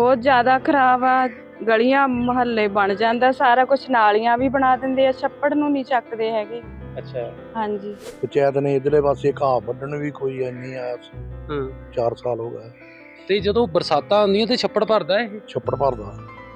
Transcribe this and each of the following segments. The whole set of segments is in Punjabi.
ਬਹੁਤ ਜ਼ਿਆਦਾ ਖਰਾਬ ਆ ਗਲੀਆਂ ਮੁਹੱਲੇ ਬਣ ਜਾਂਦਾ ਸਾਰਾ ਕੁਝ ਨਾਲੀਆਂ ਵੀ ਬਣਾ ਦਿੰਦੇ ਆ ਛੱਪੜ ਨੂੰ ਨਹੀਂ ਚੱਕਦੇ ਹੈਗੇ। ਅੱਛਾ। ਹਾਂਜੀ। ਪੰਚਾਇਤ ਨੇ ਇਧਰਲੇ ਪਾਸੇ ਘਾਹ ਵੱਢਣ ਵੀ ਕੋਈ ਇੰਨੀ ਆ ਹਾਂ। 4 ਸਾਲ ਹੋ ਗਏ। ਤੇ ਜਦੋਂ ਬਰਸਾਤਾਂ ਆਉਂਦੀਆਂ ਤੇ ਛੱਪੜ ਭਰਦਾ ਇਹ? ਛੱਪੜ ਭਰਦਾ।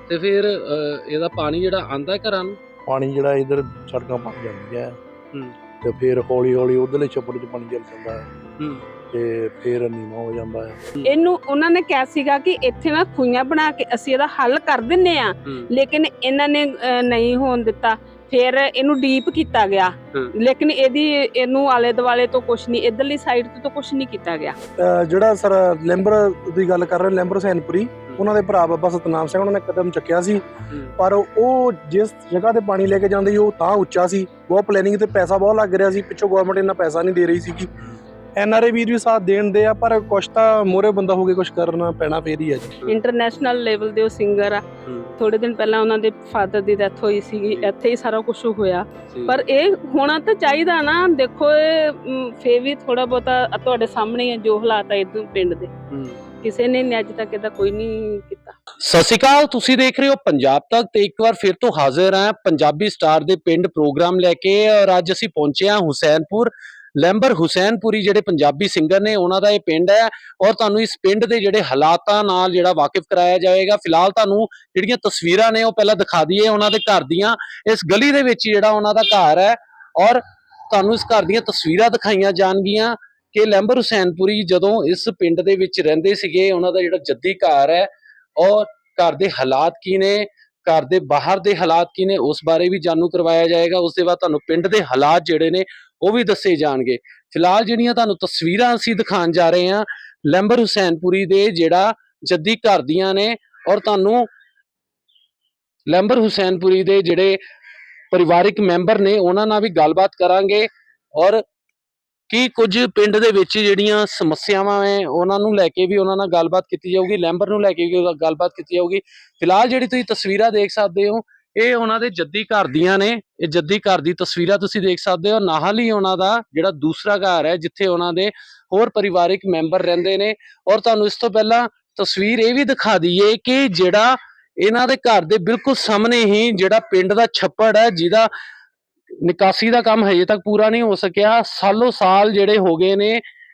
ਤੇ ਫਿਰ ਅਹ, ਇਹਦਾ ਪਾਣੀ ਜਿਹੜਾ ਆਂਦਾ ਘਰਾਂ ਨੂੰ? ਪਾਣੀ ਜਿਹੜਾ ਇਧਰ ਸੜਕਾਂ ਬਣ ਜਾਂਦੀਆਂ। ਹੂੰ। ਤੇ ਫਿਰ ਹੌਲੀ ਹੌਲੀ ਉਧਰਲੇ ਛੱਪੜ 'ਚ ਪਾਣੀ ਚੱਲ ਜਾਂਦਾ। ਹੈ ਹੂੰ। ਤੇ ਫਿਰ ਨੀਵਾਂ ਹੋ ਜਾਂਦਾ ਹੈ ਇਹਨੂੰ ਉਹਨਾਂ ਨੇ ਕਿਹਾ ਸੀਗਾ ਕਿ ਇੱਥੇ ਨਾ ਖੂਈਆਂ ਬਣਾ ਕੇ ਅਸੀਂ ਇਹਦਾ ਹੱਲ ਕਰ ਦਿੰਨੇ ਆ। ਲੇਕਿਨ ਇਹਨਾਂ ਨੇ ਅਹ, ਨਹੀਂ ਹੋਣ ਦਿੱਤਾ। ਫਿਰ ਇਹਨੂੰ ਡੀਪ ਕੀਤਾ ਗਿਆ। ਲੇਕਿਨ ਇਹਦੀ ਇਹਨੂੰ ਆਲੇ ਦੁਆਲੇ ਤੋਂ ਕੁਝ ਨਹੀਂ ਇਧਰਲੀ ਸਾਈਡ ਤੋਂ ਤਾਂ ਕੁਝ ਨਹੀਂ ਕੀਤਾ ਗਿਆ। ਅਹ ਜਿਹੜਾ ਸਰ ਲੈਂਬਰ ਦੀ ਗੱਲ ਕਰ ਰਹੇ ਲੈਂਬਰ ਹੁਸੈਨਪੁਰੀ ਉਹਨਾਂ ਦੇ ਭਰਾ ਬਾਬਾ ਸਤਨਾਮ ਸਿੰਘ ਉਹਨਾਂ ਨੇ ਕਦਮ ਚੱਕਿਆ ਸੀ। ਪਰ ਉਹ ਜਿਸ ਜਗ੍ਹਾ ਤੇ ਪਾਣੀ ਲੈ ਕੇ ਜਾਂਦੇ ਸੀ ਉਹ ਤਾਂ ਉੱਚਾ ਸੀ। ਬਹੁਤ ਪਲੈਨਿੰਗ ਤੇ ਪੈਸਾ ਬਹੁਤ ਲੱਗ ਰਿਹਾ ਸੀ। ਪਿੱਛੋਂ ਗਵਰਨਮੈਂਟ ਇੰਨਾ ਪੈਸਾ ਨਹੀਂ ਦੇ ਰਹੀ ਸੀਗੀ। ਐਨਆਰਏ ਵੀਰ ਵੀ ਸਾਥ ਦੇਣ ਦੇ ਆ ਪਰ ਕੁਛ ਤਾਂ ਮੋਰੇ ਬੰਦਾ ਹੋ ਕੇ ਕੁਛ ਕਰਨਾ ਪੈਣਾ ਫੇਰ ਹੀ ਆ ਜੀ। ਇੰਟਰਨੈਸ਼ਨਲ ਲੈਵਲ ਦੇ ਉਹ ਸਿੰਗਰ ਆ। ਥੋੜੇ ਦਿਨ ਪਹਿਲਾਂ ਉਹਨਾਂ ਦੇ ਫਾਦਰ ਦੀ ਡੈਥ ਹੋਈ ਸੀਗੀ ਇੱਥੇ ਹੀ ਸਾਰਾ ਕੁਝ ਹੋਇਆ। ਪਰ ਇਹ ਹੋਣਾ ਤਾਂ ਚਾਹੀਦਾ ਨਾ ਦੇਖੋ ਇਹ ਫੇਰ ਵੀ ਥੋੜਾ ਬਹੁਤਾ ਤੁਹਾਡੇ ਸਾਹਮਣੇ ਹੀ ਜੋ ਹਾਲਾਤ ਹੈ ਇਦੋਂ ਪਿੰਡ ਦੇ। ਕਿਸੇ ਨੇ ਨੀ ਅੱਜ ਤੱਕ ਇਹਦਾ ਕੋਈ ਨਹੀਂ ਕੀਤਾ। ਸਤਿ ਸ਼੍ਰੀ ਅਕਾਲ ਤੁਸੀਂ ਦੇਖ ਰਹੇ ਹੋ ਪੰਜਾਬ ਤੱਕ ਤੇ ਇੱਕ ਵਾਰ ਫਿਰ ਤੋਂ ਹਾਜ਼ਰ ਹਾਂ। ਪੰਜਾਬੀ ਸਟਾਰ ਦੇ ਪਿੰਡ ਪ੍ਰੋਗਰਾਮ ਲੈ ਕੇ ਔਰ ਅੱਜ ਅਸੀਂ ਪਹੁੰਚੇ ਹਾਂ ਹੁਸੈਨਪੁਰ। ਲੈਂਬਰ ਹੁਸੈਨਪੁਰੀ ਜਿਹੜੇ ਪੰਜਾਬੀ ਸਿੰਗਰ ਨੇ, ਉਹਨਾਂ ਦਾ ਇਹ ਪਿੰਡ ਹੈ ਔਰ ਤੁਹਾਨੂੰ ਇਸ ਪਿੰਡ ਦੇ ਜਿਹੜੇ ਹਾਲਾਤਾਂ ਨਾਲ ਜਿਹੜਾ ਵਾਕਿਫ ਕਰਾਇਆ ਜਾਏਗਾ। ਫਿਲਹਾਲ ਤੁਹਾਨੂੰ ਜਿਹੜੀਆਂ ਤਸਵੀਰਾਂ ਨੇ, ਉਹ ਪਹਿਲਾਂ ਦਿਖਾ ਦਈਏ ਉਹਨਾਂ ਦੇ ਘਰ ਦੀਆਂ। ਇਸ ਗਲੀ ਦੇ ਵਿੱਚ ਜਿਹੜਾ ਉਹਨਾਂ ਦਾ ਘਰ ਹੈ ਔਰ ਤੁਹਾਨੂੰ ਇਸ ਘਰ ਦੀਆਂ ਤਸਵੀਰਾਂ ਦਿਖਾਈਆਂ ਜਾਣਗੀਆਂ ਕਿ ਲੈਂਬਰ ਹੁਸੈਨਪੁਰੀ ਜਦੋਂ ਇਸ ਪਿੰਡ ਦੇ ਵਿੱਚ ਰਹਿੰਦੇ ਸੀਗੇ, ਉਹਨਾਂ ਦਾ ਜਿਹੜਾ ਜੱਦੀ ਘਰ ਹੈ ਔਰ ਘਰ ਦੇ ਹਾਲਾਤ ਕੀ ਨੇ ਘਰ ਦੇ ਬਾਹਰ ਦੇ ਹਾਲਾਤ ਕੀ ਨੇ, ਉਸ ਬਾਰੇ ਵੀ ਜਾਣੂ ਕਰਵਾਇਆ ਜਾਏਗਾ। ਉਸ ਦੇ ਬਾਅਦ ਤੁਹਾਨੂੰ ਪਿੰਡ ਦੇ ਹਾਲਾਤ ਜਿਹੜੇ ਨੇ, ਉਹ ਵੀ ਦੱਸੇ ਜਾਣਗੇ। ਫਿਲਹਾਲ ਜਿਹੜੀਆਂ ਤੁਹਾਨੂੰ ਤਸਵੀਰਾਂ ਅਸੀਂ ਦਿਖਾਉਣ ਜਾ ਰਹੇ ਹਾਂ, ਲੈਂਬਰ ਹੁਸੈਨਪੁਰੀ ਦੇ ਜਿਹੜਾ ਜੱਦੀ ਘਰ ਦੀਆਂ ਨੇ ਔਰ ਤੁਹਾਨੂੰ ਲੈਂਬਰ ਹੁਸੈਨਪੁਰੀ ਦੇ ਜਿਹੜੇ ਪਰਿਵਾਰਿਕ ਮੈਂਬਰ ਨੇ, ਉਹਨਾਂ ਨਾਲ ਵੀ ਗੱਲਬਾਤ ਕਰਾਂਗੇ ਔਰ ਕੀ ਕੁਝ ਪਿੰਡ ਦੇ ਵਿੱਚ ਜਿਹੜੀਆਂ ਸਮੱਸਿਆਵਾਂ ਹੈ ਉਹਨਾਂ ਨੂੰ ਲੈ ਕੇ ਵੀ ਉਹਨਾਂ ਨਾਲ ਗੱਲਬਾਤ ਕੀਤੀ ਜਾਊਗੀ, ਲੈਂਬਰ ਨੂੰ ਲੈ ਕੇ ਵੀ ਗੱਲਬਾਤ ਕੀਤੀ ਜਾਊਗੀ। ਫਿਲਹਾਲ ਜਿਹੜੀ ਤੁਸੀਂ ਤਸਵੀਰਾਂ ਦੇਖ ਸਕਦੇ ਹੋ, ਇਹ ਉਹਨਾਂ ਦੇ ਜੱਦੀ ਘਰ ਦੀਆਂ ਨੇ। ਇਹ ਜੱਦੀ ਘਰ ਦੀ ਤਸਵੀਰਾਂ ਤੁਸੀਂ ਦੇਖ ਸਕਦੇ ਹੋ। ਨਾਲ ਹੀ ਉਹਨਾਂ ਦਾ ਜਿਹੜਾ ਦੂਸਰਾ ਘਰ ਹੈ, ਜਿੱਥੇ ਉਹਨਾਂ ਦੇ ਹੋਰ ਪਰਿਵਾਰਿਕ ਮੈਂਬਰ ਰਹਿੰਦੇ ਨੇ। ਔਰ ਤੁਹਾਨੂੰ ਇਸ ਤੋਂ ਪਹਿਲਾਂ ਤਸਵੀਰ ਇਹ ਵੀ ਦਿਖਾ ਦਈਏ ਕਿ ਜਿਹੜਾ ਇਹਨਾਂ ਦੇ ਘਰ ਦੇ ਬਿਲਕੁਲ ਸਾਹਮਣੇ ਹੀ ਜਿਹੜਾ ਪਿੰਡ ਦਾ ਛੱਪੜ ਹੈ, ਜਿਹਦਾ ਨਿਕਾਸੀ ਦਾ ਕੰਮ ਹਜੇ ਤੱਕ ਪੂਰਾ ਨਹੀਂ ਹੋ ਸਕਿਆ। ਸਾਲੋ ਸਾਲ ਜਿਹੜੇ ਹੋ ਗਏ ਨੇ,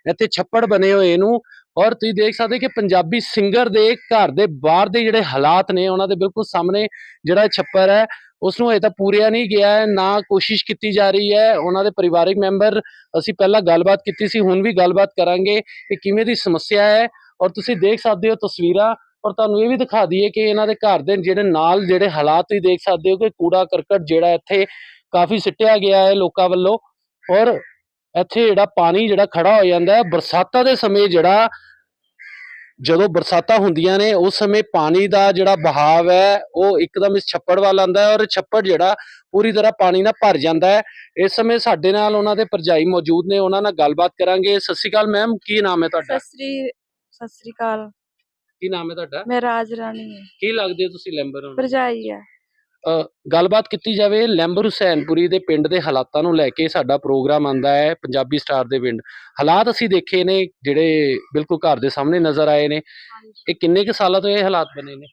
ਇੱਥੇ ਛੱਪੜ ਬਣੇ ਹੋਏ ਨੂੰ। ਔਰ ਤੁਸੀਂ ਦੇਖ ਸਕਦੇ ਕਿ ਪੰਜਾਬੀ ਸਿੰਗਰ ਦੇ ਘਰ ਦੇ ਬਾਹਰ ਦੇ ਜਿਹੜੇ ਹਾਲਾਤ ਨੇ, ਉਹਨਾਂ ਦੇ ਬਿਲਕੁਲ ਸਾਹਮਣੇ ਜਿਹੜਾ ਇਹ ਹੈ ਉਸ ਨੂੰ ਹਜੇ ਤੱਕ ਪੂਰਿਆ ਨਹੀਂ ਗਿਆ ਹੈ, ਨਾ ਕੋਸ਼ਿਸ਼ ਕੀਤੀ ਜਾ ਰਹੀ ਹੈ। ਉਹਨਾਂ ਦੇ ਪਰਿਵਾਰਿਕ ਮੈਂਬਰ, ਅਸੀਂ ਪਹਿਲਾਂ ਗੱਲਬਾਤ ਕੀਤੀ ਸੀ, ਹੁਣ ਵੀ ਗੱਲਬਾਤ ਕਰਾਂਗੇ ਕਿ ਕਿਵੇਂ ਦੀ ਸਮੱਸਿਆ ਹੈ। ਔਰ ਤੁਸੀਂ ਦੇਖ ਸਕਦੇ ਹੋ ਤਸਵੀਰਾਂ, ਔਰ ਤੁਹਾਨੂੰ ਇਹ ਵੀ ਦਿਖਾ ਦਈਏ ਕਿ ਇਹਨਾਂ ਦੇ ਘਰ ਦੇ ਜਿਹੜੇ ਨਾਲ ਜਿਹੜੇ ਹਾਲਾਤ ਤੁਸੀਂ ਦੇਖ ਸਕਦੇ ਹੋ ਕਿ ਕੂੜਾ ਕਰਕਟ ਜਿਹੜਾ ਇੱਥੇ ਕਾਫੀ ਸਿੱਟਿਆ ਗਿਆ ਹੈ ਲੋਕਾਂ ਵੱਲੋਂ। ਔਰ ਇੱਥੇ ਜਿਹੜਾ ਪਾਣੀ ਜਿਹੜਾ ਖੜਾ ਹੋ ਜਾਂਦਾ ਹੈ ਬਰਸਾਤਾਂ ਦੇ ਸਮੇਂ ਜਿਹੜਾ ਜਦੋਂ ਬਰਸਾਤਾਂ ਹੁੰਦੀਆਂ ਨੇ ਉਸ ਸਮੇਂ ਪਾਣੀ ਦਾ ਜਿਹੜਾ ਬਹਾਵ ਹੈ ਉਹ ਇੱਕਦਮ ਇਸ ਛੱਪੜ ਵੱਲ ਆਉਂਦਾ ਹੈ ਔਰ ਛੱਪੜ ਜਿਹੜਾ ਪੂਰੀ ਤਰ੍ਹਾਂ ਪਾਣੀ ਨਾਲ ਭਰ ਜਾਂਦਾ ਹੈ। ਇਸ ਸਮੇਂ ਸਾਡੇ ਨਾਲ ਉਹਨਾਂ ਦੇ ਭਰਜਾਈ ਮੌਜੂਦ ਨੇ ਉਹਨਾਂ ਨਾਲ ਗੱਲਬਾਤ ਕਰਾਂਗੇ। ਸਤਿ ਸ਼੍ਰੀ ਅਕਾਲ ਮੈਮ ਕੀ ਨਾਮ ਹੈ ਤੁਹਾਡਾ? ਸਤਿ ਸ੍ਰੀ ਸਤਿ ਸ੍ਰੀ ਅਕਾਲ। ਕੀ ਨਾਮ ਹੈ ਤੁਹਾਡਾ? ਮੈਂ ਰਾਜ ਰਾਣੀ ਹਾਂ। ਕੀ ਲੱਗਦੇ ਤੁਸੀਂ ਲੈਂਬਰ ਹੈ। ਅ, ਗੱਲਬਾਤ ਕੀਤੀ ਜਾਵੇ ਲੈਂਬਰ ਹੁਸੈਨਪੁਰੀ ਦੇ ਪਿੰਡ ਦੇ ਹਾਲਾਤਾਂ ਨੂੰ ਲੈ ਕੇ ਸਾਡਾ ਪ੍ਰੋਗਰਾਮ ਆਂਦਾ ਹੈ ਪੰਜਾਬੀ ਸਟਾਰ ਦੇ ਪਿੰਡ। ਹਾਲਾਤ ਅਸੀਂ ਦੇਖੇ ਨੇ ਜਿਹੜੇ ਬਿਲਕੁਲ ਘਰ ਦੇ ਸਾਹਮਣੇ ਨਜ਼ਰ ਆਏ ਨੇ। ਇਹ ਕਿੰਨੇ ਕੁ ਸਾਲਾਂ ਤੋਂ ਇਹ ਹਾਲਾਤ ਬਣੇ ਨੇ?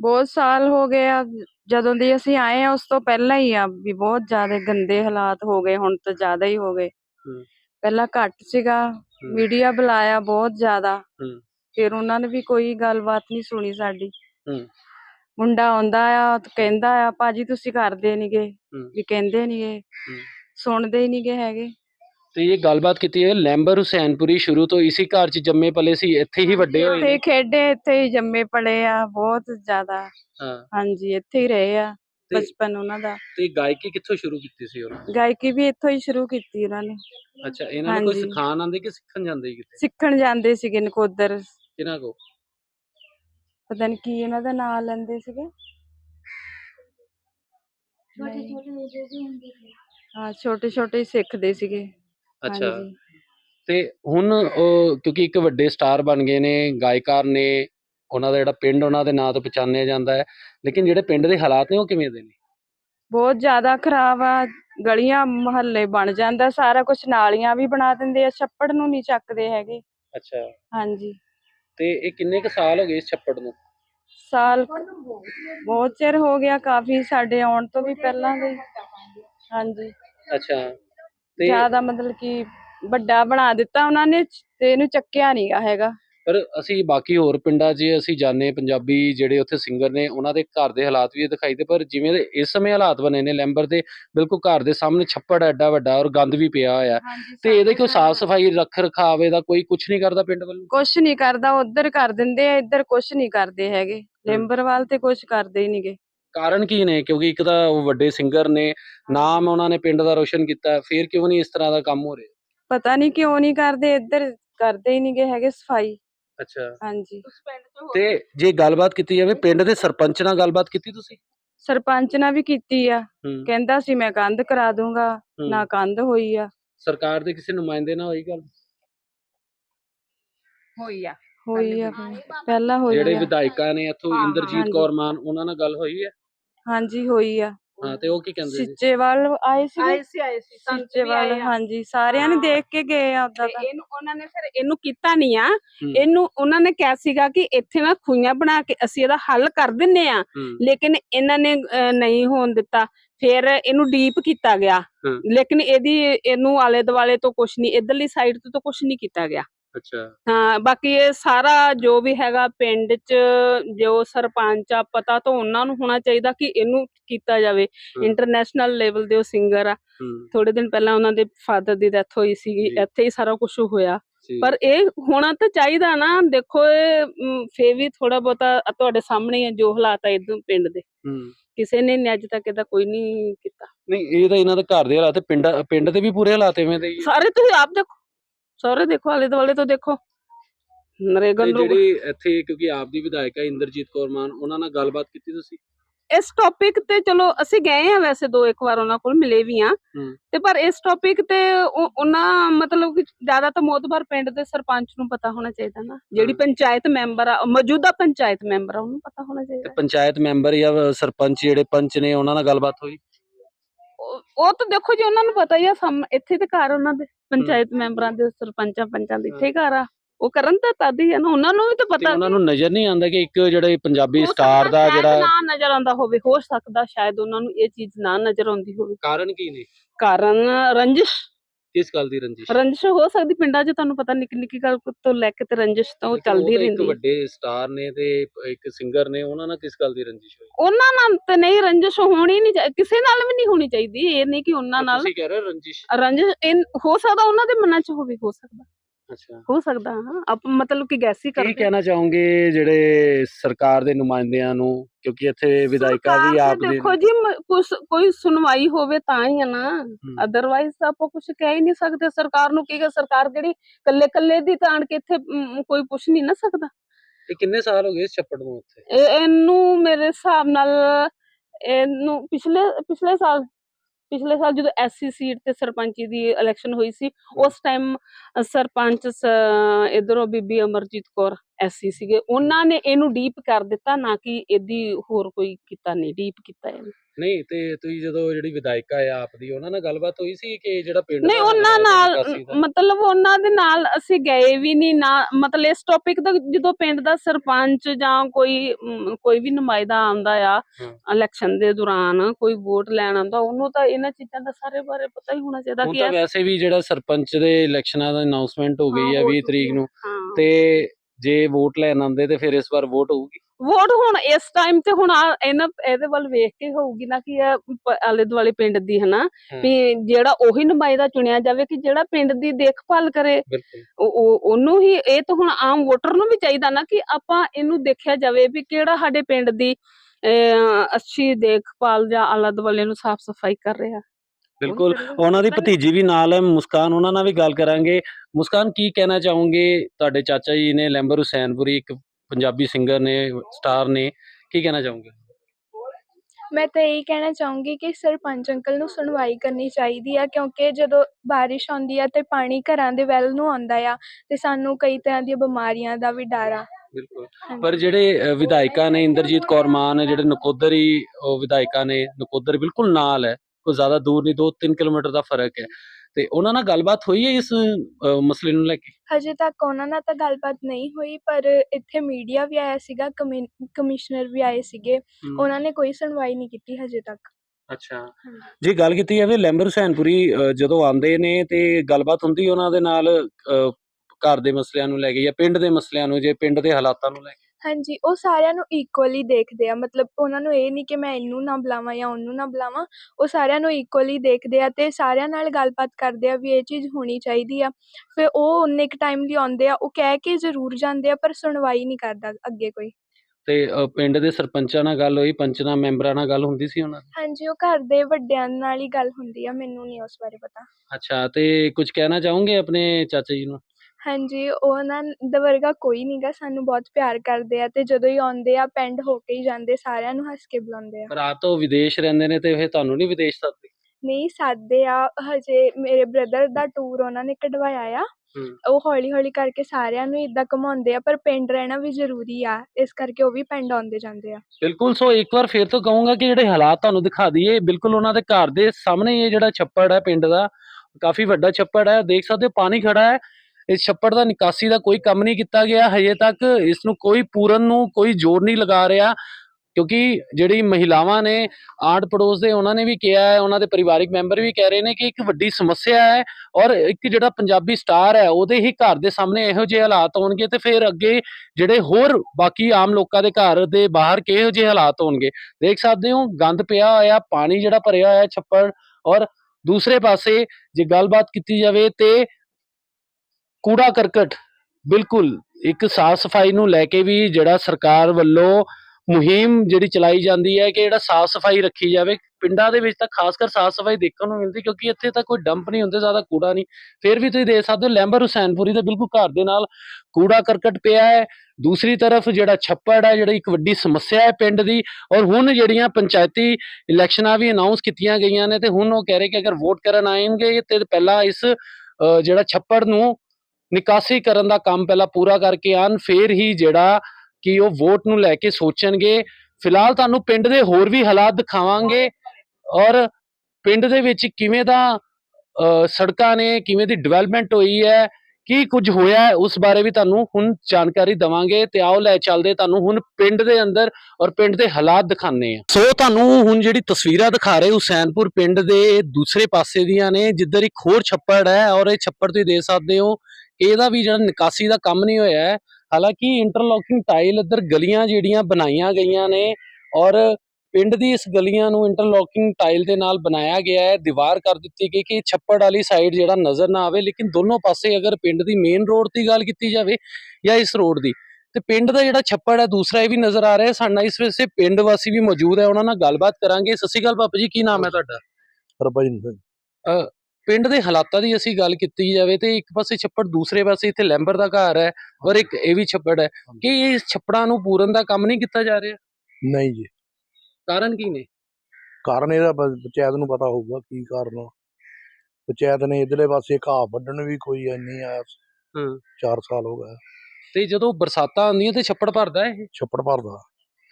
ਬਹੁਤ ਸਾਲ ਹੋ ਗਏ ਆ ਜਦੋਂ ਦੀ ਅਸੀਂ ਆਏ ਆ ਉਸ ਤੋਂ ਪਹਿਲਾਂ ਹੀ ਆ ਵੀ ਬਹੁਤ ਜ਼ਿਆਦਾ ਗੰਦੇ ਹਾਲਾਤ ਹੋ ਗਏ ਹੁਣ ਤਾਂ ਜ਼ਿਆਦਾ ਹੀ ਹੋ ਗਏ। ਪਹਿਲਾਂ ਘੱਟ ਸੀਗਾ ਮੀਡੀਆ ਬੁਲਾਇਆ ਬਹੁਤ ਜ਼ਿਆਦਾ। ਫਿਰ ਉਹਨਾਂ ਨੇ ਵੀ ਕੋਈ ਗੱਲਬਾਤ ਨਹੀਂ ਸੁਣੀ ਸਾਡੀ। ਮੁੰਡਾ ਆਉਂਦਾ ਆ ਤੇ ਕਹਿੰਦਾ ਆ ਭਾਜੀ ਤੁਸੀਂ ਕਰਦੇ ਨਹੀਂਗੇ। ਵੀ ਕਹਿੰਦੇ ਨਹੀਂਗੇ ਸੁਣਦੇ ਹੀ ਨਹੀਂਗੇ ਹੈਗੇ। ਤੇ ਇਹ ਗੱਲਬਾਤ ਕੀਤੀ ਹੈ ਲੈਂਬਰ ਹੁਸੈਨਪੁਰੀ ਸ਼ੁਰੂ ਤੋਂ ਇਸੇ ਘਰ 'ਚ ਜੰਮੇ ਪਲੇ ਸੀ ਇੱਥੇ ਹੀ ਵੱਡੇ ਹੋਏ ਇੱਥੇ ਨੇ। ਖੇਡੇ ਇੱਥੇ ਹੀ ਜੰਮੇ ਪਲੇ ਆ ਬਹੁਤ ਜ਼ਿਆਦਾ। ਹਾਂਜੀ ਇੱਥੇ ਹੀ ਰਹੇ ਆ ਬਚਪਨ ਉਹਨਾਂ ਦਾ। ਤੇ ਗਾਇਕੀ ਕਿੱਥੋਂ ਸ਼ੁਰੂ ਕੀਤੀ ਸੀ ਉਹਨਾਂ ਗਾਇਕੀ ਵੀ ਇੱਥੋਂ ਹੀ ਸ਼ੁਰੂ ਕੀਤੀ ਉਹਨਾਂ ਨੇ। ਅੱਛਾ ਇਹਨਾਂ ਨੂੰ ਕੋਈ। ਸਿਖਾਣ ਆਉਂਦੇ ਕਿ ਸਿੱਖਣ ਜਾਂਦੇ ਕਿਤੇ? ਸਿੱਖਣ ਜਾਂਦੇ ਸੀਗੇ ਨਕੋਦਰ। ਕਿਹਨਾਂ ਕੋ? ਪਤਾ ਨਹੀਂ ਕੀ ਇਹਨਾਂ ਦਾ ਨਾਮ ਲੈਂਦੇ ਸੀਗੇ। ਨਹੀਂ। ਹਾਂ ਛੋਟੇ ਛੋਟੇ ਹੀ ਸਿੱਖਦੇ ਸੀਗੇ। ਅੱਛਾ। ਹਾਂਜੀ। ਤੇ ਹੁਣ ਉਹ ਕਿਉਂਕਿ ਇੱਕ ਵੱਡੇ ਸਟਾਰ ਬਣ ਗਏ ਨੇ ਗਾਇਕਾਰ ਨੇ ਉਹਨਾਂ ਦਾ ਜਿਹੜਾ ਪਿੰਡ ਉਹਨਾਂ ਦੇ ਨਾਂ ਤੋਂ ਪਛਾਣਿਆ ਜਾਂਦਾ ਹੈ। ਲੇਕਿਨ ਜਿਹੜੇ ਪਿੰਡ ਦੇ ਹਾਲਾਤ ਨੇ ਉਹ ਕਿਵੇਂ ਦੇ ਨੇ? ਬਹੁਤ ਜ਼ਿਆਦਾ ਖਰਾਬ ਆ ਗਲੀਆਂ ਮੁਹੱਲੇ ਬਣ ਜਾਂਦਾ ਸਾਰਾ ਕੁਝ ਨਾਲੀਆਂ ਵੀ ਬਣਾ ਦਿੰਦੇ ਆ ਛੱਪੜ ਨੂੰ ਨਹੀਂ ਚੱਕਦੇ ਹੈਗੇ। ਅੱਛਾ। ਹਾਂਜੀ। ਤੇ ਇਹ ਕਿੰਨੇ ਕੁ ਸਾਲ ਹੋ ਗਏ ਇਸ ਛੱਪੜ ਨੂੰ? ਸਾਲ ਬਹੁਤ ਚਿਰ ਹੋ ਗਿਆ ਕਾਫੀ ਸਾਡੇ ਆਉਣ ਤੋਂ ਵੀ ਪਹਿਲਾਂ ਦੇ ਹਾਂਜੀ। ਅੱਛਾ। ਤੇ ਜ਼ਿਆਦਾ ਮਤਲਬ ਕਿ ਵੱਡਾ ਬਣਾ ਦਿੱਤਾ ਉਹਨਾਂ ਨੇ ਤੇ ਇਹਨੂੰ ਚੱਕਿਆ ਨਹੀਂਗਾ ਹੈਗਾ। ਪਰ ਅਸੀਂ ਬਾਕੀ ਹੋਰ ਪਿੰਡਾਂ 'ਚ ਅਸੀਂ ਜਾਣੇ ਪੰਜਾਬੀ ਜਿਹੜੇ ਉੱਥੇ ਸਿੰਗਰ ਨੇ ਉਹਨਾਂ ਦੇ ਘਰ ਦੇ ਹਾਲਾਤ ਵੀ ਦਿਖਾਈ ਦੇ ਪਰ ਜਿਵੇਂ ਦੇ ਇਸ ਸਮੇਂ ਹਾਲਾਤ ਬਣੇ ਨੇ ਲੈਂਬਰ ਦੇ ਬਿਲਕੁਲ ਘਰ ਦੇ ਸਾਹਮਣੇ ਛੱਪੜ ਐਡਾ ਵੱਡਾ ਔਰ ਗੰਦ ਵੀ ਪਿਆ ਹੋਇਆ। ਤੇ ਇਹਦੇ ਕੋਈ ਸਾਫ਼ ਸਫ਼ਾਈ ਰੱਖ ਰਖਾਵ ਇਹਦਾ ਕੋਈ ਕੁਝ ਨਹੀਂ ਕਰਦਾ ਪਿੰਡ ਵੱਲੋਂ? ਕੁਛ ਨਹੀਂ ਕਰਦਾ ਉਧਰ ਕਰ ਦਿੰਦੇ ਆ ਇੱਧਰ ਕੁਛ ਨਹੀਂ ਕਰਦੇ ਹੈਗੇ। ਲੇਂਬਰਵਾਲ ਤੇ ਕੁਛ ਕਰਦੇ ਹੀ ਨਹੀਂਗੇ ਕਾਰਨ ਕੀ ਨੇ? ਕਿਉਂਕਿ ਇੱਕ ਤਾਂ ਉਹ ਵੱਡੇ ਸਿੰਗਰ ਨੇ ਨਾਮ ਉਹਨਾਂ ਨੇ ਪਿੰਡ ਦਾ ਰੋਸ਼ਨ ਕੀਤਾ ਫਿਰ ਕਿਉਂ ਨਹੀਂ ਇਸ ਤਰ੍ਹਾਂ ਦਾ ਕੰਮ ਹੋ ਰਿਹਾ? ਪਤਾ ਨਹੀਂ ਕਿਉਂ ਨਹੀਂ ਕਰਦੇ ਇੱਧਰ ਕਰਦੇ ਹੀ ਨਹੀਂਗੇ ਹੈਗੇ ਸਫ਼ਾਈ। ਅੱਛਾ। ਹਾਂਜੀ। ਤੇ ਜੇ ਗੱਲਬਾਤ ਕੀਤੀ ਜਾਵੇ ਪਿੰਡ ਦੇ ਸਰਪੰਚ ਨਾਲ ਗੱਲਬਾਤ ਕੀਤੀ ਤੁਸੀਂ? ਸਰਪੰਚ ਨਾਲ ਵੀ ਕੀਤੀ ਆ। ਹੂੰ, ਕਹਿੰਦਾ ਸੀ ਮੈਂ ਕੰਧ ਕਰਾ ਦੂੰਗਾ ਹੂੰ। ਨਾ ਕੰਧ ਹੋਈ ਆ। ਸਰਕਾਰ ਦੇ ਕਿਸੇ ਨੁਮਾਇੰਦੇ ਨਾਲ ਹੋਈ ਗੱਲ? ਹੋਈ ਆ। ਹੋਈ ਆ। ਪਹਿਲਾਂ ਹੋਈ ਜਿਹੜੇ ਆ। ਵਿਧਾਇਕਾਂ ਨੇ ਇੱਥੋਂ ਹਾਂ, ਇੰਦਰਜੀਤ ਹਾਂਜੀ। ਕੌਰ ਮਾਨ ਉਹਨਾਂ ਨਾਲ ਗੱਲ ਹੋਈ ਹੈ ਹਾਂਜੀ ਹੋਈ ਆ। ਹਾਂ ਤੇ ਉਹ ਕੀ ਕਹਿੰਦੇ ਸੀ? ਸਿੱਚੇਵਾਲ ਆਏ ਸੀ ਆਏ ਸੀ ਆਏ ਸੀ ਸੰਤ ਵੀ ਸਿੱਚੇਵਾਲ ਆਏ ਆ। ਹਾਂਜੀ ਸਾਰਿਆਂ ਨੇ ਹਾਂ। ਦੇਖ ਕੇ ਗਏ ਆ ਤੇ ਉਦਾਂ ਤਾਂ। ਇਹਨੂੰ ਉਹਨਾਂ ਨੇ ਫਿਰ ਇਹਨੂੰ ਕੀਤਾ ਨਹੀਂ ਆ। ਹੂੰ, ਇਹਨੂੰ ਉਹਨਾਂ ਨੇ ਕਿਹਾ ਸੀਗਾ ਕਿ ਇੱਥੇ ਨਾ ਖੂਈਆਂ ਬਣਾ ਕੇ ਅਸੀਂ ਇਹਦਾ ਹੱਲ ਕਰ ਦਿੰਨੇ ਆ। ਹੂੰ, ਲੇਕਿਨ ਇਹਨਾਂ ਨੇ ਅਹ, ਨਹੀਂ ਹੋਣ ਦਿੱਤਾ। ਫਿਰ ਇਹਨੂੰ ਡੀਪ ਕੀਤਾ ਗਿਆ। ਹੂੰ। ਲੇਕਿਨ ਇਹਦੀ ਇਹਨੂੰ ਆਲੇ ਦੁਆਲੇ ਤੋਂ ਕੁਝ ਨਹੀਂ ਇਧਰਲੀ ਸਾਈਡ ਤੋਂ ਤਾਂ ਕੁਝ ਨਹੀਂ ਕੀਤਾ ਗਿਆ। ਅੱਛਾ। ਹਾਂ ਬਾਕੀ ਇਹ ਸਾਰਾ ਜੋ ਵੀ ਹੈਗਾ ਪਿੰਡ 'ਚ ਜੋ ਸਰਪੰਚ ਆ ਪਤਾ ਤਾਂ ਉਹਨਾਂ ਨੂੰ ਹੋਣਾ ਚਾਹੀਦਾ ਕਿ ਇਹਨੂੰ ਕੀਤਾ ਜਾਵੇ। ਹੂੰ। ਇੰਟਰਨੈਸ਼ਨਲ ਲੈਵਲ ਦੇ ਉਹ ਸਿੰਗਰ ਆ। ਹੂੰ। ਥੋੜੇ ਦਿਨ ਪਹਿਲਾਂ ਉਹਨਾਂ ਦੇ ਫਾਦਰ ਦੀ ਡੈਥ ਹੋਈ ਜੀ। ਇੱਥੇ ਹੀ ਸਾਰਾ ਕੁਝ ਹੋਇਆ। ਜੀ, ਪਰ ਇਹ ਹੋਣਾ ਤਾਂ ਚਾਹੀਦਾ ਨਾ ਦੇਖੋ ਇਹ ਮ, ਫੇਰ ਵੀ ਥੋੜਾ ਬਹੁਤਾ ਤੁਹਾਡੇ ਸਾਹਮਣੇ ਹੀ ਆ ਜੋ ਹਾਲਾਤ ਆ ਇਦੋਂ ਪਿੰਡ ਦੇ। ਹੂੰ। ਕਿਸੇ ਨੇ ਨੀ ਅੱਜ ਤੱਕ ਇਹਦਾ ਕੋਈ ਨਹੀਂ ਕੀਤਾ। ਨਹੀਂ ਇਹ ਤਾਂ ਇਹਨਾਂ ਦੇ ਘਰ ਦੇ ਹਾਲਾਤ ਹੈ, ਪਿੰਡ ਪਿੰਡ ਦੇ ਵੀ ਪੂਰੇ ਹਾਲਾਤ ਐਵੇਂ ਦੇ ਹੀ ਆ। ਸਾਰੇ ਤੁਸੀਂ ਆਪ ਦੇਖੋ। ਸਾਰੇ ਦੇਖੋ ਆਲੇ ਦੁਆਲੇ ਤੋਂ ਦੇਖੋ। ਨਰੇਗਾ ਤੇ ਜਿਹੜੀ ਇੱਥੇ ਕਿਉਂਕਿ ਆਪ ਦੀ ਵਿਧਾਇਕ ਹੈ ਇੰਦਰਜੀਤ ਕੌਰ ਮਾਨ ਉਹਨਾਂ ਨਾਲ ਗੱਲਬਾਤ ਕੀਤੀ ਤੁਸੀਂ? ਇਸ ਟੌਪਿਕ ਤੇ ਚਲੋ ਅਸੀਂ ਗਏ ਆ ਵੈਸੇ ਦੋ ਇੱਕ ਵਾਰ ਉਹਨਾਂ ਕੋਲ ਮਿਲੇ ਵੀ ਆ ਹੂੰ। ਤੇ ਪਰ ਇਸ ਟੌਪਿਕ ਤੇ ਉਹ- ਉਹਨਾਂ ਮਤਲਬ ਕਿ ਜ਼ਿਆਦਾ ਤਾਂ ਮੋਤਬਰ ਪਿੰਡ ਦੇ ਸਰਪੰਚ ਨੂੰ ਪਤਾ ਹੋਣਾ ਚਾਹੀਦਾ ਨਾ। ਜਿਹੜੀ ਹੂੰ। ਪੰਚਾਇਤ ਮੈਂਬਰ ਆ ਮੌਜੂਦਾ ਪੰਚਾਇਤ ਮੈਂਬਰ ਆ ਉਹਨੂੰ ਪਤਾ ਹੋਣਾ ਤੇ ਚਾਹੀਦਾ। ਪੰਚਾਇਤ ਮੈਂਬਰ ਜਾਂ ਸਰਪੰਚ ਜਿਹੜੇ ਪੰਚ ਨੇ ਉਹਨਾਂ ਨਾਲ ਗੱਲਬਾਤ ਹੋਈ? ਉਹ ਤਾਂ ਦੇਖੋ ਜੀ ਉਹਨਾਂ ਨੂੰ ਪਤਾ ਹੀ ਆ ਸਾਹਮ- ਇੱਥੇ ਤੇ ਘਰ ਉਹਨਾਂ ਦੇ ਪੰਚਾਇਤ ਮੈਂਬਰਾਂ ਦੇ ਸਰਪੰਚਾਂ ਪੰਚਾਂ ਦੇ ਇੱਥੇ ਘਰ ਆ। ਉਹ ਕਰਨ ਤਾਂ ਤਦ ਹੀ ਆ ਨਾ ਉਹਨਾਂ ਨੂੰ ਵੀ ਤਾਂ ਤੇ ਪਤਾ ਉਹਨਾਂ ਨੂੰ ਨਜ਼ਰ ਨਹੀਂ ਆਉਂਦਾ ਕਿ ਇੱਕ ਜਿਹੜੇ ਪੰਜਾਬੀ ਹੋ ਸਟਾਰ ਦਾ ਸ਼ਾਇਦ ਜਿਹੜਾ ਨਾ ਨਜ਼ਰ ਆਉਂਦਾ ਹੋਵੇ ਹੋ ਸਕਦਾ ਸ਼ਾਇਦ ਉਹਨਾਂ ਨੂੰ ਇਹ ਚੀਜ਼ ਨਾ ਨਜ਼ਰ ਆਉਂਦੀ ਹੋਵੇ। ਕਾਰਨ ਕੀ ਨੇ? ਕਾਰਨ ਰੰਜਿਸ਼। ਕਿਸ ਗੱਲ ਦੀ ਰੰਜਿਸ਼ ਰੰਜਿਸ਼ ਹੋ ਸਕਦੀ ਪਿੰਡਾਂ 'ਚ ਤੁਹਾਨੂੰ ਪਤਾ ਨਿੱਕੀ ਨਿੱਕੀ ਗੱਲ ਤੋਂ ਲੈ ਕੇ ਤੇ ਰੰਜਿਸ਼ ਤਾਂ ਉਹ ਚੱਲਦੀ ਇੱਕ ਰਹਿੰਦੀ ਹੈ। ਵੱਡੇ ਸਟਾਰ ਨੇ ਤੇ ਇੱਕ ਸਿੰਗਰ ਨੇ ਉਹਨਾਂ ਨਾਲ ਕਿਸ ਗੱਲ ਦੀ ਰੰਜਿਸ਼ ਹੋਈ? ਉਹਨਾਂ ਨਾਲ ਤੇ ਨਹੀਂ ਰੰਜਿਸ਼ ਹੋਣੀ ਨਹੀਂ ਕਿਸੇ ਨਾਲ ਵੀ ਨਹੀਂ ਹੋਣੀ ਚਾਹੀਦੀ ਇਹ ਨਹੀਂ ਕਿ ਉਹਨਾਂ ਨਾਲ। ਤੁਸੀਂ ਕਹਿ ਰਹੇ ਰੰਜਿਸ਼। ਰੰਜਿਸ਼ ਹੋ ਸਕਦਾ ਉਹਨਾਂ ਦੇ ਮਨਾਂ 'ਚ ਹੋਵੇ ਹੋ ਸਕਦਾ। ਅੱਛਾ। ਹੋ ਸਕਦਾ ਹਾਂ। ਆਪ ਮਤਲਬ ਕਿ ਗੈਸੀ ਕੀ ਕਰਦੇ ਕਹਿਣਾ ਚਾਹੋਗੇ ਜਿਹੜੇ ਸਰਕਾਰ ਦੇ ਨੁਮਾਇੰਦਿਆਂ ਨੂੰ? ਕਿਉਂਕਿ ਇੱਥੇ ਵਿਧਾਇਕਾ ਵੀ ਆਪ ਦੇ ਦੇਖੋ ਜੀ ਕੋਈ ਸੁਣਵਾਈ ਹੋਵੇ ਤਾਂ ਹੀ ਹੈ ਨਾ। ਹੂੰ। ਅਦਰਵਾਈਜ਼ ਤਾਂ ਆਪਾਂ ਕੁਝ ਕਹਿ ਹੀ ਨਹੀਂ ਸਕਦੇ। ਸਰਕਾਰ ਨੂੰ ਕੀ ਕਿ ਸਰਕਾਰ ਜਿਹੜੀ ਕੱਲੇ ਕੱਲੇ ਦੀ ਤਾਂ ਆਣ ਕੇ ਇੱਥੇ ਮ, ਕੋਈ ਪੁੱਛ ਨਹੀਂ ਨਾ ਸਕਦਾ। ਇਹ ਕਿੰਨੇ ਸਾਲ ਹੋ ਗਏ ਇਸ ਛੱਪੜ ਨੂੰ ਉੱਥੇ? ਇਹ ਇਹਨੂੰ ਮੇਰੇ ਹਿਸਾਬ ਨਾਲ ਇਹਨੂੰ ਪਿਛਲੇ ਪਿਛਲੇ ਸਾਲ ਪਿਛਲੇ ਸਾਲ ਜਦੋਂ ਐਸਸੀ ਸੀਟ ਤੇ ਸਰਪੰਚੀ ਦੀ ਇਲੈਕਸ਼ਨ ਹੋਈ ਸੀ ਉਸ ਟਾਈਮ ਸਰਪੰਚ ਇਧਰੋਂ ਬੀਬੀ ਅਮਰਜੀਤ ਕੌਰ ਐਸਸੀ ਸੀਗੇ ਉਹਨਾਂ ਨੇ ਇਹਨੂੰ ਡੀਪ ਕਰ ਦਿੱਤਾ ਨਾ ਕਿ ਇਹਦੀ ਹੋਰ ਕੋਈ ਕੀਤਾ ਨਹੀਂ ਡੀਪ ਕੀਤਾ ਇਹਨੇ ਨਹੀਂ ਤੇ ਤੁਸੀਂ ਜਦੋਂ ਜਿਹੜੀ ਵਿਧਾਇਕਾ ਆ ਆਪ ਦੀ ਉਹਨਾਂ ਨਾਲ ਗੱਲਬਾਤ ਹੋਈ ਸੀ ਕਿ ਜਿਹੜਾ ਪਿੰਡ ਨਹੀਂ ਉਹਨਾਂ ਨਾਲ? ਮਤਲਬ ਉਹਨਾਂ ਦੇ ਨਾਲ ਅਸੀਂ ਗਏ ਵੀ ਨਹੀਂ ਨਾ ਮਤਲਬ ਇਸ ਟੌਪਿਕ ਦਾ ਜਦੋਂ ਪਿੰਡ ਦਾ ਸਰਪੰਚ ਜਾਂ ਕੋਈ ਕੋਈ ਵੀ ਨੁਮਾਇੰਦਾ ਆਉਂਦਾ ਆ। ਇਲੈਕਸ਼ਨ ਦੇ ਦੌਰਾਨ ਕੋਈ ਵੋਟ ਲੈਣ ਆਉਂਦਾ ਉਹਨੂੰ ਤਾਂ ਇਹਨਾਂ ਚੀਜ਼ਾਂ ਦਾ ਸਾਰੇ ਬਾਰੇ ਪਤਾ ਹੀ ਹੋਣਾ ਚਾਹੀਦਾ ਕਿ ਤਾਂ ਵੈਸੇ ਵੀ ਜਿਹੜਾ ਸਰਪੰਚ ਦੇ ਇਲੈਕਸ਼ਨਾਂ ਦਾ ਅਨਾਉਂਸਮੈਂਟ ਹੋ ਗਈ ਹੈ ਹਾਂ, 20 ਵੋਟ ਤਰੀਕ ਨੂੰ। ਤੇ ਜੇ ਵੋਟ ਲੈਣ ਆਉਂਦੇ ਤੇ ਫਿਰ ਇਸ ਵਾਰ ਵੋਟ ਹੋਊਗੀ? ਵੋਟ ਹੁਣ ਇਸ ਟਾਈਮ ਤੇ ਹੁਣ ਆ- ਇਹਨਾਂ ਇਹਦੇ ਵੱਲ ਵੇਖ ਕੇ ਹੋਊਗੀ ਨਾ ਕਿ ਇਹ ਪ- ਆਲੇ ਦੁਆਲੇ ਪਿੰਡ ਦੀ ਹਨਾ? ਹਮ। ਵੀ ਜਿਹੜਾ ਉਹੀ ਨੁਮਾਇੰਦਾ ਚੁਣਿਆ ਜਾਵੇ ਕਿ ਜਿਹੜਾ ਪਿੰਡ ਦੀ ਦੇਖਭਾਲ ਕਰੇ। ਬਿਲਕੁਲ। ਉਹ- ਉਹ- ਉਹਨੂੰ ਹੀ ਇਹ ਤਾਂ ਹੁਣ ਆਮ ਵੋਟਰ ਨੂੰ ਵੀ ਚਾਹੀਦਾ ਨਾ ਕਿ ਆਪਾਂ ਇਹਨੂੰ ਦੇਖਿਆ ਜਾਵੇ ਵੀ ਕਿਹੜਾ ਸਾਡੇ ਪਿੰਡ ਦੀ ਅਹ, ਅੱਛੀ ਦੇਖਭਾਲ ਜਾਂ ਆਲਾ ਦੁਆਲੇ ਨੂੰ ਸਾਫ਼ ਸਫ਼ਾਈ ਕਰ ਰਿਹਾ। ਬਿਲਕੁਲ। ਉਹਨਾਂ ਦੀ ਭਤੀਜੀ ਵੀ ਨਾਲ ਹੈ ਮੁਸਕਾਨ ਉਹਨਾਂ ਨਾਲ ਵੀ ਗੱਲ ਕਰਾਂਗੇ। ਮੁਸਕਾਨ ਕੀ ਕਹਿਣਾ ਚਾਹੋਗੇ? ਤੁਹਾਡੇ ਚਾਚਾ ਜੀ ਨੇ ਲੈਂਬਰ ਹੁਸੈਨਪੁਰੀ ਇੱਕ ਪੰਜਾਬੀ ਸਿੰਗਰ ਨੇ ਸਟਾਰ ਨੇ ਕੀ ਕਹਿਣਾ ਚਾਹੋਗੇ? ਮੈਂ ਤਾਂ ਇਹੀ ਕਹਿਣਾ ਚਾਹੂੰਗੀ ਕਿ ਸਰਪੰਚ ਅੰਕਲ ਨੂੰ ਸੁਣਵਾਈ ਕਰਨੀ ਚਾਹੀਦੀ ਆ ਕਿਉਂਕਿ ਜਦੋਂ ਬਾਰਿਸ਼ ਆਉਂਦੀ ਆ ਤੇ ਪਾਣੀ ਘਰਾਂ ਦੇ ਵੈਲ ਨੂੰ ਆਉਂਦਾ ਆ ਤੇ ਸਾਨੂੰ ਕਈ ਤਰ੍ਹਾਂ ਦੀਆਂ ਬਿਮਾਰੀਆਂ ਦਾ ਵੀ ਡਰ ਆ। ਬਿਲਕੁਲ। ਪਰ ਜਿਹੜੇ ਵਿਧਾਇਕਾ ਨੇ ਇੰਦਰਜੀਤ ਕੌਰ ਮਾਨ ਜਿਹੜੇ ਨਕੋਦਰ ਹੀ ਉਹ ਵਿਧਾਇਕਾ ਨੇ ਨਕੋਦਰ ਬਿਲਕੁਲ ਨਾਲ ਹੈ। ਕੋਈ ਜ਼ਿਆਦਾ ਦੂਰ ਨਹੀਂ 2-3 ਕਿਲੋਮੀਟਰ ਦਾ ਫ਼ਰਕ ਹੈ। ਤੇ ਉਹਨਾਂ ਨਾਲ ਗੱਲਬਾਤ ਹੋਈ ਹੈ ਇਸ ਅ, ਮਸਲੇ ਨੂੰ ਲੈ ਕੇ? ਹਜੇ ਤੱਕ ਉਹਨਾਂ ਨਾਲ ਤਾਂ ਗੱਲਬਾਤ ਨਹੀਂ ਹੋਈ ਪਰ ਇੱਥੇ ਮੀਡੀਆ ਵੀ ਆਇਆ ਸੀਗਾ ਕਮਿ ਕਮਿਸ਼ਨਰ ਵੀ ਆਏ ਸੀਗੇ। ਉਹਨਾਂ ਨੇ ਕੋਈ ਸੁਣਵਾਈ ਨਹੀਂ ਕੀਤੀ ਹਜੇ ਤੱਕ। ਅੱਛਾ। ਜੇ ਗੱਲ ਕੀਤੀ ਜਾਵੇ ਲੈਂਬਰ ਹੁਸੈਨਪੁਰੀ ਅ, ਜਦੋਂ ਆਉਂਦੇ ਨੇ ਤੇ ਗੱਲਬਾਤ ਹੁੰਦੀ ਉਹਨਾਂ ਦੇ ਨਾਲ ਅ, ਘਰ ਦੇ ਮਸਲਿਆਂ ਨੂੰ ਲੈ ਕੇ ਜਾਂ ਪਿੰਡ ਦੇ ਮਸਲਿਆਂ ਨੂੰ ਜੇ ਪਿੰਡ ਦੇ ਹਾਲਾਤਾਂ ਨੂੰ ਲੈ ਕੇ? ਹਾਂਜੀ ਉਹ ਸਾਰਿਆਂ ਨੂੰ ਇਕੁਅਲੀ ਦੇਖਦੇ ਆ। ਮਤਲਬ ਉਹਨਾਂ ਨੂੰ ਇਹ ਨਹੀਂ ਕਿ ਮੈਂ ਇਹਨੂੰ ਨਾ ਬੁਲਾਵਾਂ ਜਾਂ ਉਹਨੂੰ ਨਾ ਬੁਲਾਵਾਂ। ਉਹ ਸਾਰਿਆਂ ਨੂੰ ਇਕੁਅਲੀ ਦੇਖਦੇ ਆ ਤੇ ਸਾਰਿਆਂ ਨਾਲ ਗੱਲਬਾਤ ਕਰਦੇ ਆ ਵੀ ਇਹ ਚੀਜ਼ ਹੋਣੀ ਚਾਹੀਦੀ ਆ। ਫਿਰ ਉਹ ਉਨੇ ਕੁ ਟਾਈਮ ਲਈ ਆਉਂਦੇ ਆ ਉਹ ਕਹਿ ਕੇ ਜ਼ਰੂਰ ਜਾਂਦੇ ਆ ਪਰ ਸੁਣਵਾਈ ਨਹੀਂ ਕਰਦਾ ਅੱਗੇ ਕੋਈ। ਤੇ ਅ, ਪਿੰਡ ਦੇ ਸਰਪੰਚਾਂ ਨਾਲ ਗੱਲ ਹੋਈ ਪੰਚਾਂ ਮੈਂਬਰਾਂ ਨਾਲ ਗੱਲ ਹੁੰਦੀ ਸੀ ਉਹਨਾਂ ਦੀ? ਹਾਂਜੀ ਉਹ ਘਰ ਦੇ ਵੱਡਿਆਂ ਨਾਲ ਹੀ ਗੱਲ ਹੁੰਦੀ ਆ ਮੈਨੂੰ ਨਹੀਂ ਉਸ ਬਾਰੇ ਪਤਾ। ਅੱਛਾ ਤੇ ਕੁਝ ਕਹਿਣਾ ਚਾਹੋਗੇ ਆਪਣੇ ਚਾਚਾ ਜੀ ਨੂੰ? ਹਾਂਜੀ ਉਹਨਾਂ ਦਾ ਵਰਗਾ ਕੋਈ ਨਹੀਂਗਾ ਸਾਨੂੰ ਬਹੁਤ ਪਿਆਰ ਕਰਦੇ ਆ ਤੇ ਜਦੋਂ ਹੀ ਆਉਂਦੇ ਆ ਪਿੰਡ ਹੋ ਕੇ ਹੀ ਜਾਂਦੇ ਸਾਰਿਆਂ ਨੂੰ ਹੱਸ ਕੇ ਬੁਲਾਉਂਦੇ ਆ। ਪਰ ਆਪ ਤਾਂ ਉਹ ਵਿਦੇਸ਼ ਰਹਿੰਦੇ ਨੇ ਤੇ ਫਿਰ ਤੁਹਾਨੂੰ ਨਹੀਂ ਵਿਦੇਸ਼ ਸੱਦਦੇ? ਨਹੀਂ ਸਾਦੇ ਆ ਹਜੇ ਮੇਰੇ ਬ੍ਰਦਰ ਦਾ ਟੂਰ ਉਹਨਾਂ ਨੇ ਕਢਵਾਇਆ ਆ। ਹੂੰ। ਉਹ ਹੌਲੀ ਹੌਲੀ ਕਰਕੇ ਸਾਰਿਆਂ ਨੂੰ ਇਦਾਂ ਘੁਮਾਉਂਦੇ ਆ ਪਰ ਪਿੰਡ ਰਹਿਣਾ ਵੀ ਜ਼ਰੂਰੀ ਆ ਇਸ ਕਰਕੇ ਉਹ ਵੀ ਪਿੰਡ ਆਉਂਦੇ ਜਾਂਦੇ ਆ। ਬਿਲਕੁਲ ਸੋ ਇੱਕ ਵਾਰ ਫਿਰ ਤੋਂ ਕਹੂੰਗਾ ਕਿ ਜਿਹੜੇ ਹਾਲਾਤ ਤੁਹਾਨੂੰ ਦਿਖਾ ਦਈਏ ਬਿਲਕੁਲ ਉਹਨਾਂ ਦੇ ਘਰ ਦੇ ਸਾਹਮਣੇ ਇਹ ਜਿਹੜਾ ਛੱਪੜ ਹੈ ਪਿੰਡ ਦਾ ਕਾਫੀ ਵੱਡਾ ਛੱਪੜ ਹੈ ਦੇਖ ਸਕਦੇ ਹੋ ਪਾਣੀ ਖੜਾ ਹੈ। ਇਸ ਛੱਪੜ ਦਾ ਨਿਕਾਸੀ ਦਾ ਕੋਈ ਕੰਮ ਨਹੀਂ ਕੀਤਾ ਗਿਆ, ਹਜੇ ਤੱਕ ਇਸ ਨੂੰ ਕੋਈ ਪੂਰਨ ਨੂੰ ਕੋਈ ਜ਼ੋਰ ਨਹੀਂ ਲਗਾ ਰਿਹਾ, ਕਿਉਂਕਿ ਜਿਹੜੀ ਮਹਿਲਾਵਾਂ ਨੇ ਆਂਢ ਪੜੋਸ ਦੇ, ਉਹਨਾਂ ਨੇ ਵੀ ਕਿਹਾ ਹੈ, ਉਹਨਾਂ ਦੇ ਪਰਿਵਾਰਿਕ ਮੈਂਬਰ ਵੀ ਕਹਿ ਰਹੇ ਨੇ ਕਿ ਇੱਕ ਵੱਡੀ ਸਮੱਸਿਆ ਹੈ ਔਰ ਇੱਕ ਜਿਹੜਾ ਪੰਜਾਬੀ ਸਟਾਰ ਹੈ, ਉਹਦੇ ਹੀ ਘਰ ਦੇ ਸਾਹਮਣੇ ਇਹੋ ਜਿਹੇ ਹਾਲਾਤ ਹੋਣਗੇ ਤੇ ਫਿਰ ਅੱਗੇ ਜਿਹੜੇ ਹੋਰ ਬਾਕੀ ਆਮ ਲੋਕਾਂ ਦੇ ਘਰ ਦੇ ਬਾਹਰ ਕਿਹੋ ਜਿਹੇ ਹਾਲਾਤ ਹੋਣਗੇ ਦੇਖ ਸਕਦੇ ਹੋ, ਗੰਦ ਪਿਆ ਹੋਇਆ, ਪਾਣੀ ਜਿਹੜਾ ਭਰਿਆ ਹੋਇਆ ਛੱਪੜ ਔਰ ਦੂਸਰੇ ਪਾਸੇ ਜੇ ਗੱਲਬਾਤ ਕੀਤੀ ਜਾਵੇ ਤੇ ਕੂੜਾ ਕਰਕਟ, ਬਿਲਕੁਲ, ਇੱਕ ਸਾਫ਼ ਸਫ਼ਾਈ ਨੂੰ ਲੈ ਕੇ ਵੀ ਜਿਹੜਾ ਸਰਕਾਰ ਵੱਲੋਂ ਮੁਹਿੰਮ ਜਿਹੜੀ ਚਲਾਈ ਜਾਂਦੀ ਹੈ ਕਿ ਜਿਹੜਾ ਸਾਫ਼ ਸਫ਼ਾਈ ਰੱਖੀ ਜਾਵੇ, ਪਿੰਡਾਂ ਦੇ ਵਿੱਚ ਤਾਂ ਖਾਸ ਕਰ ਸਾਫ਼ ਸਫ਼ਾਈ ਦੇਖਣ ਨੂੰ ਮਿਲਦੀ ਕਿਉਂਕਿ ਇੱਥੇ ਤਾਂ ਕੋਈ ਡੰਪ ਨਹੀਂ ਹੁੰਦੇ, ਜ਼ਿਆਦਾ ਕੂੜਾ ਨਹੀਂ। ਫਿਰ ਵੀ ਤੁਸੀਂ ਦੇਖ ਸਕਦੇ ਹੋ ਲੈਂਬਰ ਹੁਸੈਨਪੁਰੀ ਦੇ ਬਿਲਕੁਲ ਘਰ ਦੇ ਨਾਲ ਕੂੜਾ ਕਰਕਟ ਪਿਆ ਹੈ। ਦੂਸਰੀ ਤਰਫ ਜਿਹੜਾ ਛੱਪੜ ਹੈ, ਜਿਹੜੀ ਇੱਕ ਵੱਡੀ ਸਮੱਸਿਆ ਹੈ ਪਿੰਡ ਦੀ ਔਰ ਹੁਣ ਜਿਹੜੀਆਂ ਪੰਚਾਇਤੀ ਇਲੈਕਸ਼ਨਾਂ ਵੀ ਅਨਾਉਂਸ ਕੀਤੀਆਂ ਗਈਆਂ ਨੇ ਤੇ ਹੁਣ ਉਹ ਕਹਿ ਰਹੇ ਕਿ ਅਗਰ ਵੋਟ ਕਰਨ ਆਏਗੇ ਤੇ ਪਹਿਲਾਂ ਇਸ ਜਿਹੜਾ ਛੱਪੜ ਨੂੰ ਨਿਕਾਸੀ ਕਰਨ ਦਾ ਕੰਮ ਪਹਿਲਾਂ ਪੂਰਾ ਕਰਕੇ ਆਣ, ਫਿਰ ਹੀ ਜਿਹੜਾ ਕਿ ਉਹ ਵੋਟ ਨੂੰ ਲੈ ਕੇ ਸੋਚਣਗੇ। ਫਿਲਹਾਲ ਤੁਹਾਨੂੰ ਪਿੰਡ ਦੇ ਹੋਰ ਵੀ ਹਾਲਾਤ ਦਿਖਾਵਾਂਗੇ ਔਰ ਪਿੰਡ ਦੇ ਵਿੱਚ ਕਿਵੇਂ ਦਾ ਸੜਕਾਂ ਨੇ ਕਿਵੇਂ ਦੀ ਡਿਵੈਲਪਮੈਂਟ ਹੋਈ ਹੈ, ਕੀ ਕੁਝ ਹੋਇਆ ਹੈ, ਉਸ ਬਾਰੇ ਵੀ ਤੁਹਾਨੂੰ ਹੁਣ ਜਾਣਕਾਰੀ ਦਵਾਂਗੇ ਤੇ ਆਓ ਲੈ ਚੱਲਦੇ ਤੁਹਾਨੂੰ ਹੁਣ ਪਿੰਡ ਦੇ ਅੰਦਰ ਔਰ ਪਿੰਡ ਦੇ ਹਾਲਾਤ ਦਿਖਾਣੇ ਆ ਸੋ ਤੁਹਾਨੂੰ ਹੁਣ ਜਿਹੜੀ ਤਸਵੀਰਾਂ ਦਿਖਾ ਰਹੇ ਹੁਸੈਨਪੁਰ ਪਿੰਡ ਦੇ ਦੂਸਰੇ ਪਾਸੇ ਦੀਆਂ ਨੇ, ਜਿੱਧਰ ਇੱਕ ਹੋਰ ਛੱਪੜ ਹੈ ਔਰ ਇਹ ਛੱਪੜ ਤੁਸੀਂ ਦੇਖ ਸਕਦੇ ਹੋ ਇਹਦਾ ਵੀ ਜਿਹੜਾ ਨਿਕਾਸੀ ਦਾ ਕੰਮ ਨਹੀਂ ਹੋਇਆ ਹੈ। ਹਾਲਾਂਕਿ ਇੰਟਰਲੋਕਿੰਗ ਟਾਈਲ ਇੱਧਰ ਗਲੀਆਂ ਜਿਹੜੀਆਂ ਬਣਾਈਆਂ ਗਈਆਂ ਨੇ ਔਰ ਪਿੰਡ ਦੀ ਇਸ ਗਲੀਆਂ ਨੂੰ ਇੰਟਰਲੋਕਿੰਗ ਟਾਈਲ ਦੇ ਨਾਲ ਬਣਾਇਆ ਗਿਆ ਹੈ। ਦੀਵਾਰ ਕਰ ਦਿੱਤੀ ਗਈ ਕਿ ਛੱਪੜ ਵਾਲੀ ਸਾਈਡ ਜਿਹੜਾ ਨਜ਼ਰ ਨਾ ਆਵੇ ਲੇਕਿਨ ਦੋਨੋਂ ਪਾਸੇ ਅਗਰ ਪਿੰਡ ਦੀ ਮੇਨ ਰੋਡ ਦੀ ਗੱਲ ਕੀਤੀ ਜਾਵੇ ਜਾਂ ਇਸ ਰੋਡ ਦੀ ਤੇ ਪਿੰਡ ਦਾ ਜਿਹੜਾ ਛੱਪੜ ਹੈ ਦੂਸਰਾ ਇਹ ਵੀ ਨਜ਼ਰ ਆ ਰਿਹਾ ਸਾਡਾ ਇਸ ਵੇਲੇ ਪਿੰਡ ਵਾਸੀ ਵੀ ਮੌਜੂਦ ਹੈ ਉਹਨਾਂ ਨਾਲ ਗੱਲਬਾਤ ਕਰਾਂਗੇ। ਸਤਿ ਸ਼੍ਰੀ ਅਕਾਲ ਪਾਪਾ ਜੀ ਕੀ ਨਾਮ ਹੈ ਤੁਹਾਡਾ? ਹਰਭਜਨ ਸਿੰਘ। ਪਿੰਡ ਦੇ ਹਾਲਾਤਾਂ ਦੀ ਅਸੀਂ ਗੱਲ ਕੀਤੀ ਜਾਵੇ ਤੇ ਇੱਕ ਪਾਸੇ ਛੱਪੜ ਦੂਸਰੇ ਪਾਸੇ ਇੱਥੇ ਲੈਂਬਰ ਦਾ ਘਰ ਹੈ ਔਰ ਇੱਕ ਇਹ ਵੀ ਛੱਪੜ ਹੈ ਕਿ ਇਸ ਛੱਪੜਾਂ ਨੂੰ ਪੂਰਨ ਦਾ ਕੰਮ ਨਹੀਂ ਕੀਤਾ ਜਾ ਰਿਹਾ? ਨਹੀਂ ਜੀ। ਕਾਰਨ ਕੀ ਨੇ? ਕਾਰਨ ਇਹਦਾ ਪੰਚਾਇਤ ਨੂੰ ਪਤਾ ਹੋਊਗਾ ਕੀ ਕਾਰਨ ਆ। ਪੰਚਾਇਤ ਨੇ ਇਧਰਲੇ ਪਾਸੇ ਘਾਹ ਵੱਢਣ ਵੀ ਕੋਈ ਨਹੀਂ ਆਇਆ ਹੂੰ। 4 ਸਾਲ ਹੋ ਗਏ। ਤੇ ਜਦੋਂ ਬਰਸਾਤਾਂ ਆਉਂਦੀਆਂ ਤੇ ਛੱਪੜ ਭਰਦਾ ਇਹ? ਛੱਪੜ ਭਰਦਾ।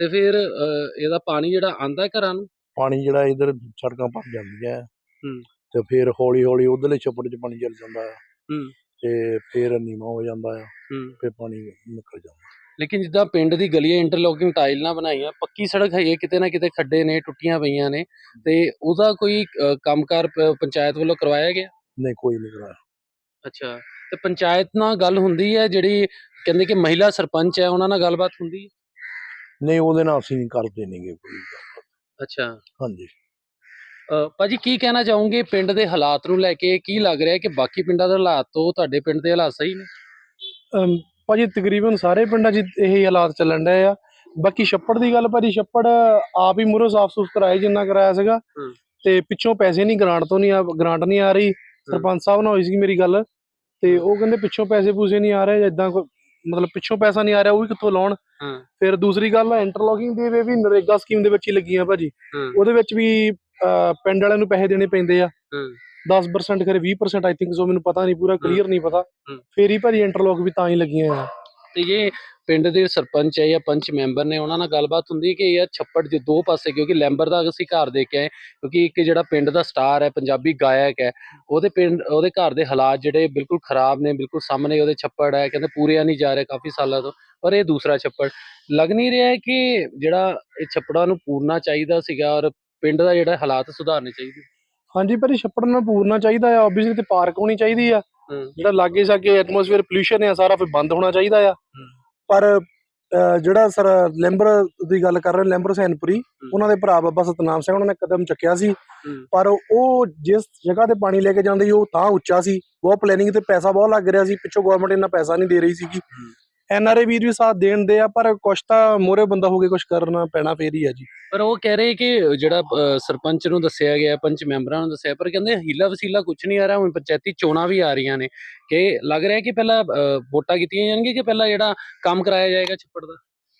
ਤੇ ਫਿਰ ਇਹਦਾ ਪਾਣੀ ਜਿਹੜਾ ਆਂਦਾ ਘਰਾਂ ਨੂੰ? ਪਾਣੀ ਜਿਹੜਾ ਇਧਰ ਸੜਕਾਂ ਭਰ ਜਾਂਦੀਆਂ। ਹੂੰ। ਤੇ ਫਿਰ ਹੌਲੀ ਹੌਲੀ ਉਧਰਲੇ ਛੱਪੜ 'ਚ ਪਾਣੀ ਚੱਲ ਜਾਂਦਾ ਆ। ਹੂੰ। ਤੇ ਫਿਰ ਨੀਵਾਂ ਹੋ ਜਾਂਦਾ ਆ ਹੂੰ। ਫਿਰ ਪਾਣੀ ਨਿਕਲ ਜਾਂਦਾ। ਲੇਕਿਨ ਜਿੱਦਾਂ ਪਿੰਡ ਦੀ ਗਲੀਆਂ ਇੰਟਰਲੋਕਿੰਗ ਟਾਈਲ ਨਾਲ ਬਣਾਈਆਂ ਪੱਕੀ ਸੜਕ ਹੈ, ਕਿਤੇ ਨਾ ਕਿਤੇ ਖੱਡੇ ਨੇ ਟੁੱਟੀਆਂ ਪਈਆਂ ਨੇ ਤੇ ਉਹਦਾ ਕੋਈ ਅਹ, ਕੰਮਕਾਰ ਪ- ਪੰਚਾਇਤ ਵੱਲੋਂ ਕਰਵਾਇਆ ਗਿਆ? ਨਹੀਂ ਕੋਈ ਨਹੀਂ ਕਰਾਇਆ ਅੱਛਾ ਤੇ ਪੰਚਾਇਤ ਨਾਲ ਗੱਲ ਹੁੰਦੀ ਹੈ ਜਿਹੜੀ ਕਹਿੰਦੇ ਕਿ ਮਹਿਲਾ ਸਰਪੰਚ ਹੈ ਉਹਨਾਂ ਨਾਲ ਗੱਲਬਾਤ ਹੁੰਦੀ ਹੈ ਨਹੀਂ ਉਹਦੇ ਨਾਲ ਅਸੀਂ ਕਰਦੇ ਨਹੀਂਗੇ ਕੋਈ ਗੱਲ। ਅੱਛਾ। ਹਾਂਜੀ। ਭਾਜੀ ਕੀ ਕਹਿਣਾ ਚਾਹੋਗੇ ਪਿੰਡ ਦੇ ਹਾਲਾਤ ਨੂੰ ਲੈ ਕੇ? ਕੀ ਲੱਗ ਰਿਹਾ ਕਿ ਬਾਕੀ ਪਿੰਡਾਂ ਦੇ ਹਾਲਾਤ ਤੋਂ ਤੁਹਾਡੇ ਪਿੰਡ ਦੇ ਹਾਲਾਤ ਸਹੀ ਨੇ? ਭਾਜੀ ਤਕਰੀਬਨ ਸਾਰੇ ਪਿੰਡਾਂ 'ਚ ਇਹੀ ਹਾਲਾਤ ਚੱਲਣ ਡਏ ਆ। ਬਾਕੀ ਛੱਪੜ ਦੀ ਗੱਲ ਭਾਜੀ ਛੱਪੜ ਆਪ ਹੀ ਮੂਹਰੋਂ ਸਾਫ਼ ਸੁਥਰਾ ਕਰਾਏ ਜਿੰਨਾ ਕਰਾਇਆ ਸੀਗਾ। ਤੇ ਪਿੱਛੋਂ ਪੈਸੇ ਨਹੀਂ ਗ੍ਰਾਂਟ ਤੋਂ ਨਹੀਂ ਆ ਗ੍ਰਾਂਟ ਨਹੀਂ ਆ ਰਹੀ। ਸਰਪੰਚ ਸਾਹਿਬ ਨਾਲ ਹੋਈ ਸੀ ਮੇਰੀ ਗੱਲ। ਤੇ ਉਹ ਕਹਿੰਦੇ ਪਿੱਛੋਂ ਪੈਸੇ ਪੂਸੇ ਨਹੀਂ ਆ ਰਹੇ ਇਦਾਂ ਮਤਲਬ ਪਿੱਛੋਂ ਪੈਸਾ ਨਹੀਂ ਆ ਰਿਹਾ ਉਹ ਵੀ ਕਿੱਥੋਂ ਲਾਉਣ? ਫਿਰ ਦੂਸਰੀ ਗੱਲ ਹੈ ਇੰਟਰਲੋਕਿੰਗ ਦੀ ਵੀ ਵੀ ਨਰੇਗਾ ਸਕੀਮ ਦੇ ਵਿੱਚ ਹੀ ਲੱਗੀਆਂ ਭਾਜੀ। ਉਹਦੇ ਵਿੱਚ ਵੀ ਪਿੰਡ ਵਾਲਿਆਂ ਨੂੰ ਪੈਸੇ ਦੇਣੇ ਪੈਂਦੇ ਆ। ਹਾਂ। 10% ਖਰੇ 20% ਆਈ ਥਿੰਕ ਸੋ ਮੈਨੂੰ ਪਤਾ ਨਹੀਂ ਪੂਰਾ ਕਲੀਅਰ ਨਹੀਂ ਪਤਾ। ਫੇਰ ਹੀ ਭਾਜੀ ਇੰਟਰਲੋਕ ਵੀ ਤਾਂ ਹੀ ਲੱਗੀਆਂ ਆ। ਤੇ ਇਹ ਪਿੰਡ ਦੇ ਸਰਪੰਚ ਹੈ ਜਾਂ ਪੰਚ ਮੈਂਬਰ ਨੇ ਉਹਨਾਂ ਨਾਲ ਗੱਲਬਾਤ ਹੁੰਦੀ ਕਿ ਯਾਰ ਛੱਪੜ ਦੇ ਦੋ ਪਾਸੇ ਕਿਉਂਕਿ ਲੈਂਬਰ ਦਾ ਅਸੀਂ ਘਰ ਦੇਖ ਕੇ ਆਏ ਕਿਉਂਕਿ ਇੱਕ ਜਿਹੜਾ ਪਿੰਡ ਦਾ ਸਟਾਰ ਹੈ ਪੰਜਾਬੀ ਗਾਇਕ ਹੈ ਉਹਦੇ ਪਿੰਡ ਉਹਦੇ ਘਰ ਦੇ ਹਾਲਾਤ ਜਿਹੜੇ ਬਿਲਕੁਲ ਖਰਾਬ ਨੇ ਬਿਲਕੁਲ ਸਾਹਮਣੇ ਉਹਦੇ ਛੱਪੜ ਹੈ ਕਹਿੰਦੇ ਪੂਰਿਆ ਨਹੀਂ ਜਾ ਰਿਹਾ ਕਾਫੀ ਸਾਲਾਂ ਤੋਂ ਪਰ ਇਹ ਦੂਸਰਾ ਛੱਪੜ। ਲੱਗ ਨਹੀਂ ਰਿਹਾ ਕਿ ਜਿਹੜਾ ਇਹ ਛੱਪੜਾਂ ਨੂੰ ਪੂਰਨਾ ਚਾਹੀਦਾ ਸੀਗਾ ਔਰ ਪਿੰਡ ਦਾ ਜਿਹੜਾ ਹਾਲਾਤ ਸੁਧਾਰਨੇ ਚਾਹੀਦੇ? ਹਾਂਜੀ ਪਰ ਇਹ ਛੱਪੜ ਨਾਲ ਪੂਰਨਾ ਚਾਹੀਦਾ ਆ ਆਬਵੀਅਸਲੀ ਤੇ ਪਾਰਕ ਹੋਣੀ ਚਾਹੀਦੀ ਆ। ਜਿਹੜਾ ਲਾਗੇ ਸਾਗੇ ਐਟਮੋਸਫੇਅਰ ਪੋਲੂਸ਼ਨ ਆ ਸਾਰਾ ਫਿਰ ਬੰਦ ਹੋਣਾ ਚਾਹੀਦਾ ਆ। ਪਰ ਜਿਹੜਾ ਸਰ ਲੈਂਬਰ ਦੀ ਗੱਲ ਕਰ ਰਹੇ ਲੈਂਬਰ ਹੁਸੈਨਪੁਰੀ ਉਹਨਾਂ ਦੇ ਭਰਾ ਬਾਬਾ ਸਤਨਾਮ ਸਿੰਘ ਉਹਨਾਂ ਨੇ ਕਦਮ ਚੱਕਿਆ ਸੀ। ਪਰ ਉਹ ਜਿਸ ਜਗ੍ਹਾ ਤੇ ਪਾਣੀ ਲੈ ਕੇ ਜਾਂਦੇ ਉਹ ਤਾਂ ਉੱਚਾ ਸੀ। ਬਹੁਤ ਪਲੈਨਿੰਗ ਤੇ ਪੈਸਾ ਬਹੁਤ ਲੱਗ ਰਿਹਾ ਸੀ ਪਿੱਛੋਂ ਗਵਰਨਮੈਂਟ ਇੰਨਾ ਪੈਸਾ ਨਹੀਂ ਦੇ ਰਹੀ ਸੀਗੀ। ਐਨਆਰਏ ਵੀਰ ਵੀ ਸਾਥ ਦੇਣ ਦੇ ਆ ਪਰ ਕੁਛ ਤਾਂ ਮੋਰੇ ਬੰਦਾ ਹੋ ਕੇ ਕੁਛ ਕਰਨਾ ਪੈਣਾ ਫੇਰ ਹੀ ਆ ਜੀ। ਪਰ ਉਹ ਕਹਿ ਰਹੇ ਕਿ ਜਿਹੜਾ ਅ, ਸਰਪੰਚ ਨੂੰ ਦੱਸਿਆ ਗਿਆ ਪੰਚ ਮੈਂਬਰਾਂ ਨੂੰ ਦੱਸਿਆ ਪਰ ਕਹਿੰਦੇ ਹੀਲਾ ਵਸੀਲਾ ਕੁਝ ਨਹੀਂ ਆ ਰਿਹਾ ਹੁਣ ਪੰਚਾਇਤੀ ਚੋਣਾਂ ਵੀ ਆ ਰਹੀਆਂ ਨੇ। ਕਿ ਲੱਗ ਰਿਹਾ ਕਿ ਪਹਿਲਾਂ ਅ, ਵੋਟਾਂ ਕੀਤੀਆਂ ਜਾਣਗੀਆਂ ਕਿ ਪਹਿਲਾਂ ਜਿਹੜਾ ਕੰਮ ਕਰਾਇਆ ਜਾਏਗਾ ਛੱਪੜ ਦਾ?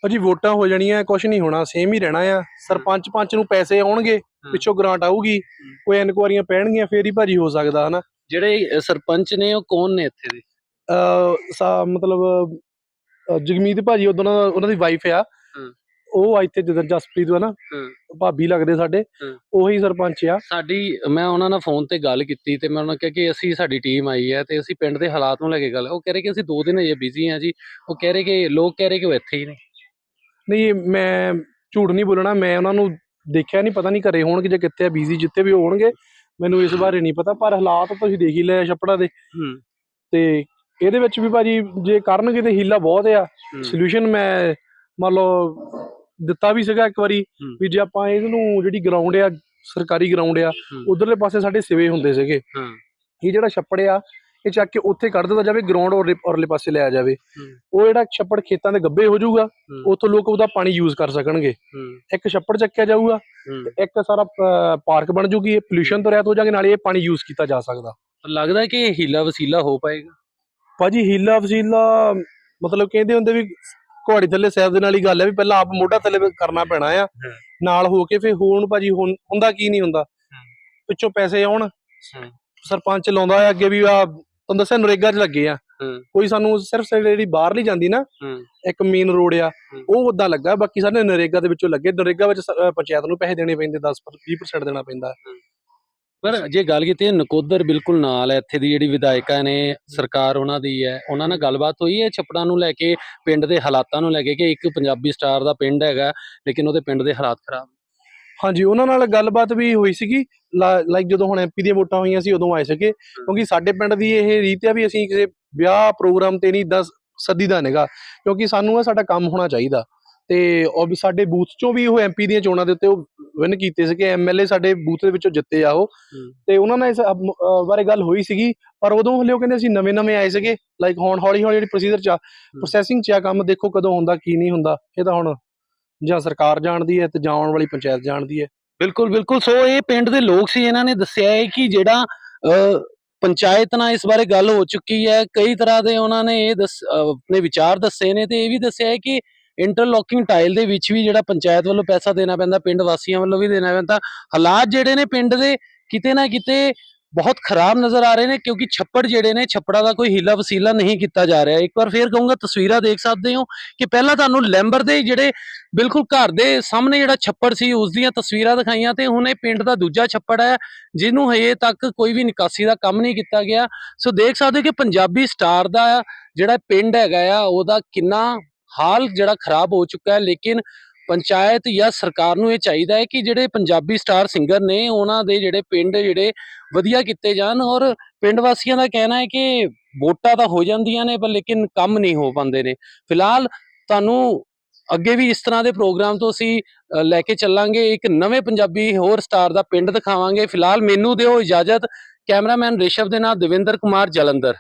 ਅਜੀ ਵੋਟਾਂ ਹੋ ਜਾਣੀਆਂ ਕੁਛ ਨਹੀਂ ਹੋਣਾ ਸੇਮ ਹੀ ਰਹਿਣਾ ਆ। ਸਰਪੰਚ ਪੰਚ ਨੂੰ ਪੈਸੇ ਆਉਣਗੇ ਪਿੱਛੋਂ ਗ੍ਰਾਂਟ ਆਊਗੀ ਕੋਈ ਇਨਕੁਆਰੀਆਂ ਪੈਣਗੀਆਂ ਫੇਰ ਹੀ ਭਾਜੀ ਹੋ ਸਕਦਾ ਹਨਾ? ਜਿਹੜੇ ਅ, ਸਰਪੰਚ ਨੇ ਉਹ ਕੌਣ ਨੇ ਇੱਥੇ ਦੇ? ਅਹ ਸਾ ਮਤਲਬ ਜਗਮੀਤ ਭਾਜੀ ਉਦੋਂ ਉਹਨਾਂ ਦੀ ਵਾਈਫ ਆ। ਉਹ ਆ ਇੱਥੇ ਜਦੋਂ ਜਸਪ੍ਰੀਤ ਹੈ ਨਾ। ਹਮ। ਭਾਬੀ ਲੱਗਦੇ ਸਾਡੇ। ਉਹੀ ਸਰਪੰਚ ਆ। ਸਾਡੀ ਮੈਂ ਉਹਨਾਂ ਨਾਲ ਫੋਨ ਤੇ ਗੱਲ ਕੀਤੀ ਤੇ ਮੈਂ ਉਹਨਾਂ ਨੂੰ ਕਿਹਾ ਕਿ ਅਸੀਂ ਸਾਡੀ ਟੀਮ ਆਈ ਹੈ ਤੇ ਅਸੀਂ ਪਿੰਡ ਦੇ ਹਾਲਾਤ ਨੂੰ ਲੈ ਕੇ ਗੱਲ ਉਹ ਕਹਿ ਰਹੇ ਕਿ ਅਸੀਂ ਦੋ ਦਿਨ ਅਜੇ ਬਿਜ਼ੀ ਹਾਂ ਜੀ। ਉਹ ਕਹਿ ਰਹੇ ਕਿ ਲੋਕ ਕਹਿ ਰਹੇ ਕਿ ਉਹ ਇੱਥੇ ਹੀ ਨੇ। ਨਹੀਂ ਮੈਂ ਝੂਠ ਨਹੀਂ ਬੋਲਣਾ। ਮੈਂ ਉਹਨਾਂ ਨੂੰ ਦੇਖਿਆ ਨਹੀਂ ਪਤਾ ਨਹੀਂ ਘਰੇ ਹੋਣਗੇ ਜਾਂ ਕਿੱਥੇ ਆ ਬੀਜ਼ੀ ਜਿੱਥੇ ਵੀ ਹੋਣਗੇ। ਮੈਨੂੰ ਇਸ ਬਾਰੇ ਨਹੀਂ ਪਤਾ ਪਰ ਹਾਲਾਤ ਤੁਸੀਂ ਦੇਖ ਹੀ ਲਏ ਆ ਛੱਪੜਾ ਦੇ। ਤੇ ਇਹਦੇ ਵਿੱਚ ਵੀ ਭਾਜੀ ਜੇ ਕਰਨਗੇ ਤੇ ਹੀਲਾ ਬਹੁਤ ਆ। ਸੋਲੂਸ਼ਨ ਮੈਂ ਮੰਨ ਲਓ ਦਿੱਤਾ ਵੀ ਸੀਗਾ ਇੱਕ ਵਾਰੀ। ਵੀ ਜੇ ਆਪਾਂ ਇਹਨੂੰ ਜਿਹੜੀ ਗਰਾਊਂਡ ਆ ਸਰਕਾਰੀ ਗਰਾਊਂਡ ਆ। ਉਧਰਲੇ ਪਾਸੇ ਸਾਡੇ ਸਿਵੇ ਹੁੰਦੇ ਸੀਗੇ। ਹਾਂ। ਇਹ ਜਿਹੜਾ ਛੱਪੜ ਆ ਇਹ ਚੱਕ ਕੇ ਉੱਥੇ ਕੱਢ ਦਿੱਤਾ ਜਾਵੇ ਗਰਾਊਂਡ ਔਰ ਔਰਲੇ ਪਾਸੇ ਲਿਆ ਜਾਵੇ। ਉਹ ਜਿਹੜਾ ਛੱਪੜ ਖੇਤਾਂ ਦੇ ਗੱਬੇ ਹੋ ਜਾਊਗਾ। ਉੱਥੋਂ ਲੋਕ ਉਹਦਾ ਪਾਣੀ ਯੂਜ਼ ਕਰ ਸਕਣਗੇ। ਇੱਕ ਛੱਪੜ ਚੱਕਿਆ ਜਾਊਗਾ ਇੱਕ ਸਾਰਾ ਪਾਰਕ ਬਣ ਜੂਗੀ ਇਹ ਪੋਲੂਸ਼ਨ ਤੋਂ ਰਹਿਤ ਹੋ ਜਾਗੇ ਨਾਲੇ ਇਹ ਪਾਣੀ ਯੂਜ਼ ਕੀਤਾ ਜਾ ਸਕਦਾ। ਲੱਗਦਾ ਕਿ ਇਹ ਹੀਲਾ ਵਸੀਲਾ ਹੋ ਪਾਏਗਾ। ਭਾਜੀ ਹੀਲਾ ਵਸੀਲਾ ਮਤਲਬ ਕਹਿੰਦੇ ਹੁੰਦੇ ਵੀ ਘੋੜੀ ਥੱਲੇ ਸੈਬ ਦੇ ਨਾਲ ਹੀ ਗੱਲ ਹੈ ਵੀ ਪਹਿਲਾਂ ਆਪ ਮੋਢਾ ਥੱਲੇ ਕਰਨਾ ਪੈਣਾ ਆ। ਨਾਲ ਹੋ ਕੇ ਫਿਰ ਹੋਣ ਭਾਜੀ ਹੁਣ- ਹੁੰਦਾ ਕੀ ਨਹੀਂ ਹੁੰਦਾ। ਪਿੱਛੋਂ ਪੈਸੇ ਆਉਣ ਸਰਪੰਚ ਲਾਉਂਦਾ ਆ ਅੱਗੇ ਵੀ ਆ ਤੁਹਾਨੂੰ ਦੱਸਿਆ ਨਰੇਗਾ 'ਚ ਲੱਗੇ ਆ। ਕੋਈ ਸਾਨੂੰ ਸਿਰਫ ਜਿਹੜੀ ਬਾਹਰ ਨਹੀਂ ਜਾਂਦੀ ਨਾ ਇੱਕ ਮੇਨ ਰੋਡ ਆ। ਉਹ ਉਦਾਂ ਲੱਗਾ ਬਾਕੀ ਸਾਡੇ ਨਰੇਗਾ ਦੇ ਵਿੱਚੋਂ ਲੱਗੇ। ਨਰੇਗਾ ਵਿੱਚ ਪੰਚਾਇਤ ਨੂੰ ਪੈਸੇ ਦੇਣੇ ਪੈਂਦੇ 10 20% ਦੇਣਾ ਪੈਂਦਾ। ਪਰ ਜੇ ਗੱਲ ਕੀਤੀ ਹੈ ਨਕੋਦਰ ਬਿਲਕੁਲ ਨਾਲ ਹੈ ਇੱਥੇ ਦੀ ਜਿਹੜੀ ਵਿਧਾਇਕਾ ਨੇ ਸਰਕਾਰ ਉਹਨਾਂ ਦੀ ਹੈ। ਉਹਨਾਂ ਨਾਲ ਗੱਲਬਾਤ ਹੋਈ ਹੈ ਛੱਪੜਾਂ ਨੂੰ ਲੈ ਕੇ ਪਿੰਡ ਦੇ ਹਾਲਾਤਾਂ ਨੂੰ ਲੈ ਕੇ ਕਿ ਇੱਕ ਪੰਜਾਬੀ ਸਟਾਰ ਦਾ ਪਿੰਡ ਹੈਗਾ ਲੇਕਿਨ ਉਹਦੇ ਪਿੰਡ ਦੇ ਹਾਲਾਤ ਖਰਾਬ ਹਾਂਜੀ ਉਹਨਾਂ ਨਾਲ ਗੱਲਬਾਤ ਵੀ ਹੋਈ ਸੀਗੀ ਲਾਈਕ ਜਦੋਂ ਹੁਣ ਐਮਪੀ ਦੀਆਂ ਵੋਟਾਂ ਹੋਈਆਂ ਸੀ ਉਦੋਂ ਆਏ ਸੀਗੇ। ਕਿਉਂਕਿ ਸਾਡੇ ਪਿੰਡ ਦੀ ਇਹ ਰੀਤ ਆ ਵੀ ਅਸੀਂ ਕਿਸੇ ਵਿਆਹ ਪ੍ਰੋਗਰਾਮ ਤੇ ਨਹੀਂ ਦਸ ਸੱਦੀ ਦਾ ਨੇਗਾ ਕਿਉਂਕਿ ਸਾਨੂੰ ਇਹ ਸਾਡਾ ਕੰਮ ਹੋਣਾ ਚਾਹੀਦਾ। ਤੇ ਉਹ ਵੀ ਸਾਡੇ ਬੂਥ ਚੋਂ ਵੀ ਉਹ ਐਮਪੀ ਦੀਆਂ ਚੋਣਾਂ ਦੇ ਉੱਤੇ ਉਹ ਵਿਨ ਕੀਤੇ ਸੀਗੇ ਐਮਐਲਏ ਸਾਡੇ ਬੂਥ ਦੇ ਵਿੱਚੋਂ ਜਿੱਤੇ ਆ ਉਹ। ਤੇ ਉਹਨਾਂ ਨਾਲ ਇਸ ਅਹ, ਬਾਰੇ ਗੱਲ ਹੋਈ ਸੀਗੀ ਪਰ ਉਦੋਂ ਹਲੇ ਉਹ ਕਹਿੰਦੇ ਅਸੀਂ ਨਵੇਂ ਨਵੇਂ ਆਏ ਸੀਗੇ ਲਾਈਕ ਹੁਣ ਹੌਲੀ ਹੌਲੀ ਜਿਹੜੀ ਪ੍ਰੋਸੀਜਰ ਚ ਪ੍ਰੋਸੈਸਿੰਗ ਚ ਆ ਕੰਮ ਦੇਖੋ ਕਦੋਂ ਹੁੰਦਾ ਕੀ ਨਹੀਂ ਹੁੰਦਾ ਇਹ ਤਾਂ ਹੁਣ ਜਾਂ ਸਰਕਾਰ ਜਾਣਦੀ ਹੈ ਤੇ ਜਾਂ ਆਉਣ ਵਾਲੀ ਪੰਚਾਇਤ ਜਾਣਦੀ ਹੈ। ਬਿਲਕੁਲ ਬਿਲਕੁਲ ਸੋ ਇਹ ਪਿੰਡ ਦੇ ਲੋਕ ਸੀ ਇਹਨਾਂ ਨੇ ਦੱਸਿਆ ਹੈ ਕਿ ਜਿਹੜਾ ਅ, ਪੰਚਾਇਤ ਨਾਲ ਇਸ ਬਾਰੇ ਗੱਲ ਹੋ ਚੁੱਕੀ ਹੈ। ਕਈ ਤਰ੍ਹਾਂ ਦੇ ਉਹਨਾਂ ਨੇ ਇਹ ਦੱਸ ਅ, ਆਪਣੇ ਵਿਚਾਰ ਦੱਸੇ ਨੇ ਤੇ ਇਹ ਵੀ ਦੱਸਿਆ ਹੈ ਕਿ ਇੰਟਰਲੋਕਿੰਗ ਟਾਈਲ ਦੇ ਵਿੱਚ ਵੀ ਜਿਹੜਾ ਪੰਚਾਇਤ ਵੱਲੋਂ ਪੈਸਾ ਦੇਣਾ ਪੈਂਦਾ, ਪਿੰਡ ਵਾਸੀਆਂ ਵੱਲੋਂ ਵੀ ਦੇਣਾ ਪੈਂਦਾ, ਹਾਲਾਤ ਜਿਹੜੇ ਨੇ ਪਿੰਡ ਦੇ ਕਿਤੇ ਨਾ ਕਿਤੇ ਬਹੁਤ ਖਰਾਬ ਨਜ਼ਰ ਆ ਰਹੇ ਨੇ ਕਿਉਂਕਿ ਛੱਪੜ ਜਿਹੜੇ ਨੇ, ਛੱਪੜਾਂ ਦਾ ਕੋਈ ਹੀਲਾ ਵਸੀਲਾ ਨਹੀਂ ਕੀਤਾ ਜਾ ਰਿਹਾ। ਇੱਕ ਵਾਰ ਫੇਰ ਕਹੂੰਗਾ, ਤਸਵੀਰਾਂ ਦੇਖ ਸਕਦੇ ਹੋ ਕਿ ਪਹਿਲਾਂ ਤੁਹਾਨੂੰ ਲੈਂਬਰ ਦੇ ਜਿਹੜੇ ਬਿਲਕੁਲ ਘਰ ਦੇ ਸਾਹਮਣੇ ਜਿਹੜਾ ਛੱਪੜ ਸੀ, ਉਸ ਦੀਆਂ ਤਸਵੀਰਾਂ ਦਿਖਾਈਆਂ ਤੇ ਹੁਣ ਇਹ ਪਿੰਡ ਦਾ ਦੂਜਾ ਛੱਪੜ ਹੈ, ਜਿਹਨੂੰ ਹਜੇ ਤੱਕ ਕੋਈ ਵੀ ਨਿਕਾਸੀ ਦਾ ਕੰਮ ਨਹੀਂ ਕੀਤਾ ਗਿਆ। ਸੋ ਦੇਖ ਸਕਦੇ ਹੋ ਕਿ ਪੰਜਾਬੀ ਸਟਾਰ ਦਾ ਜਿਹੜਾ ਪਿੰਡ ਹੈਗਾ ਆ, ਉਹਦਾ ਕਿੰਨਾ ਹਾਲ ਜਿਹੜਾ ਖਰਾਬ ਹੋ ਚੁੱਕਾ ਹੈ, ਲੇਕਿਨ ਪੰਚਾਇਤ ਜਾਂ ਸਰਕਾਰ ਨੂੰ ਇਹ ਚਾਹੀਦਾ ਹੈ ਕਿ ਜਿਹੜੇ ਪੰਜਾਬੀ ਸਟਾਰ ਸਿੰਗਰ ਨੇ, ਉਹਨਾਂ ਦੇ ਜਿਹੜੇ ਪਿੰਡ ਜਿਹੜੇ ਵਧੀਆ ਕੀਤੇ ਜਾਣ ਔਰ ਪਿੰਡ ਵਾਸੀਆਂ ਦਾ ਕਹਿਣਾ ਹੈ ਕਿ ਵੋਟਾਂ ਤਾਂ ਹੋ ਜਾਂਦੀਆਂ ਨੇ, ਪਰ ਲੇਕਿਨ ਕੰਮ ਨਹੀਂ ਹੋ ਪਾਉਂਦੇ ਨੇ। ਫਿਲਹਾਲ ਤੁਹਾਨੂੰ ਅੱਗੇ ਵੀ ਇਸ ਤਰ੍ਹਾਂ ਦੇ ਪ੍ਰੋਗਰਾਮ ਤੋਂ ਅਸੀਂ ਲੈ ਕੇ ਚੱਲਾਂਗੇ, ਇੱਕ ਨਵੇਂ ਪੰਜਾਬੀ ਹੋਰ ਸਟਾਰ ਦਾ ਪਿੰਡ ਦਿਖਾਵਾਂਗੇ। ਫਿਲਹਾਲ ਮੈਨੂੰ ਦਿਓ ਇਜਾਜ਼ਤ, ਕੈਮਰਾਮੈਨ ਰਿਸ਼ਵ ਦੇ ਨਾਲ ਦਵਿੰਦਰ ਕੁਮਾਰ ਜਲੰਧਰ।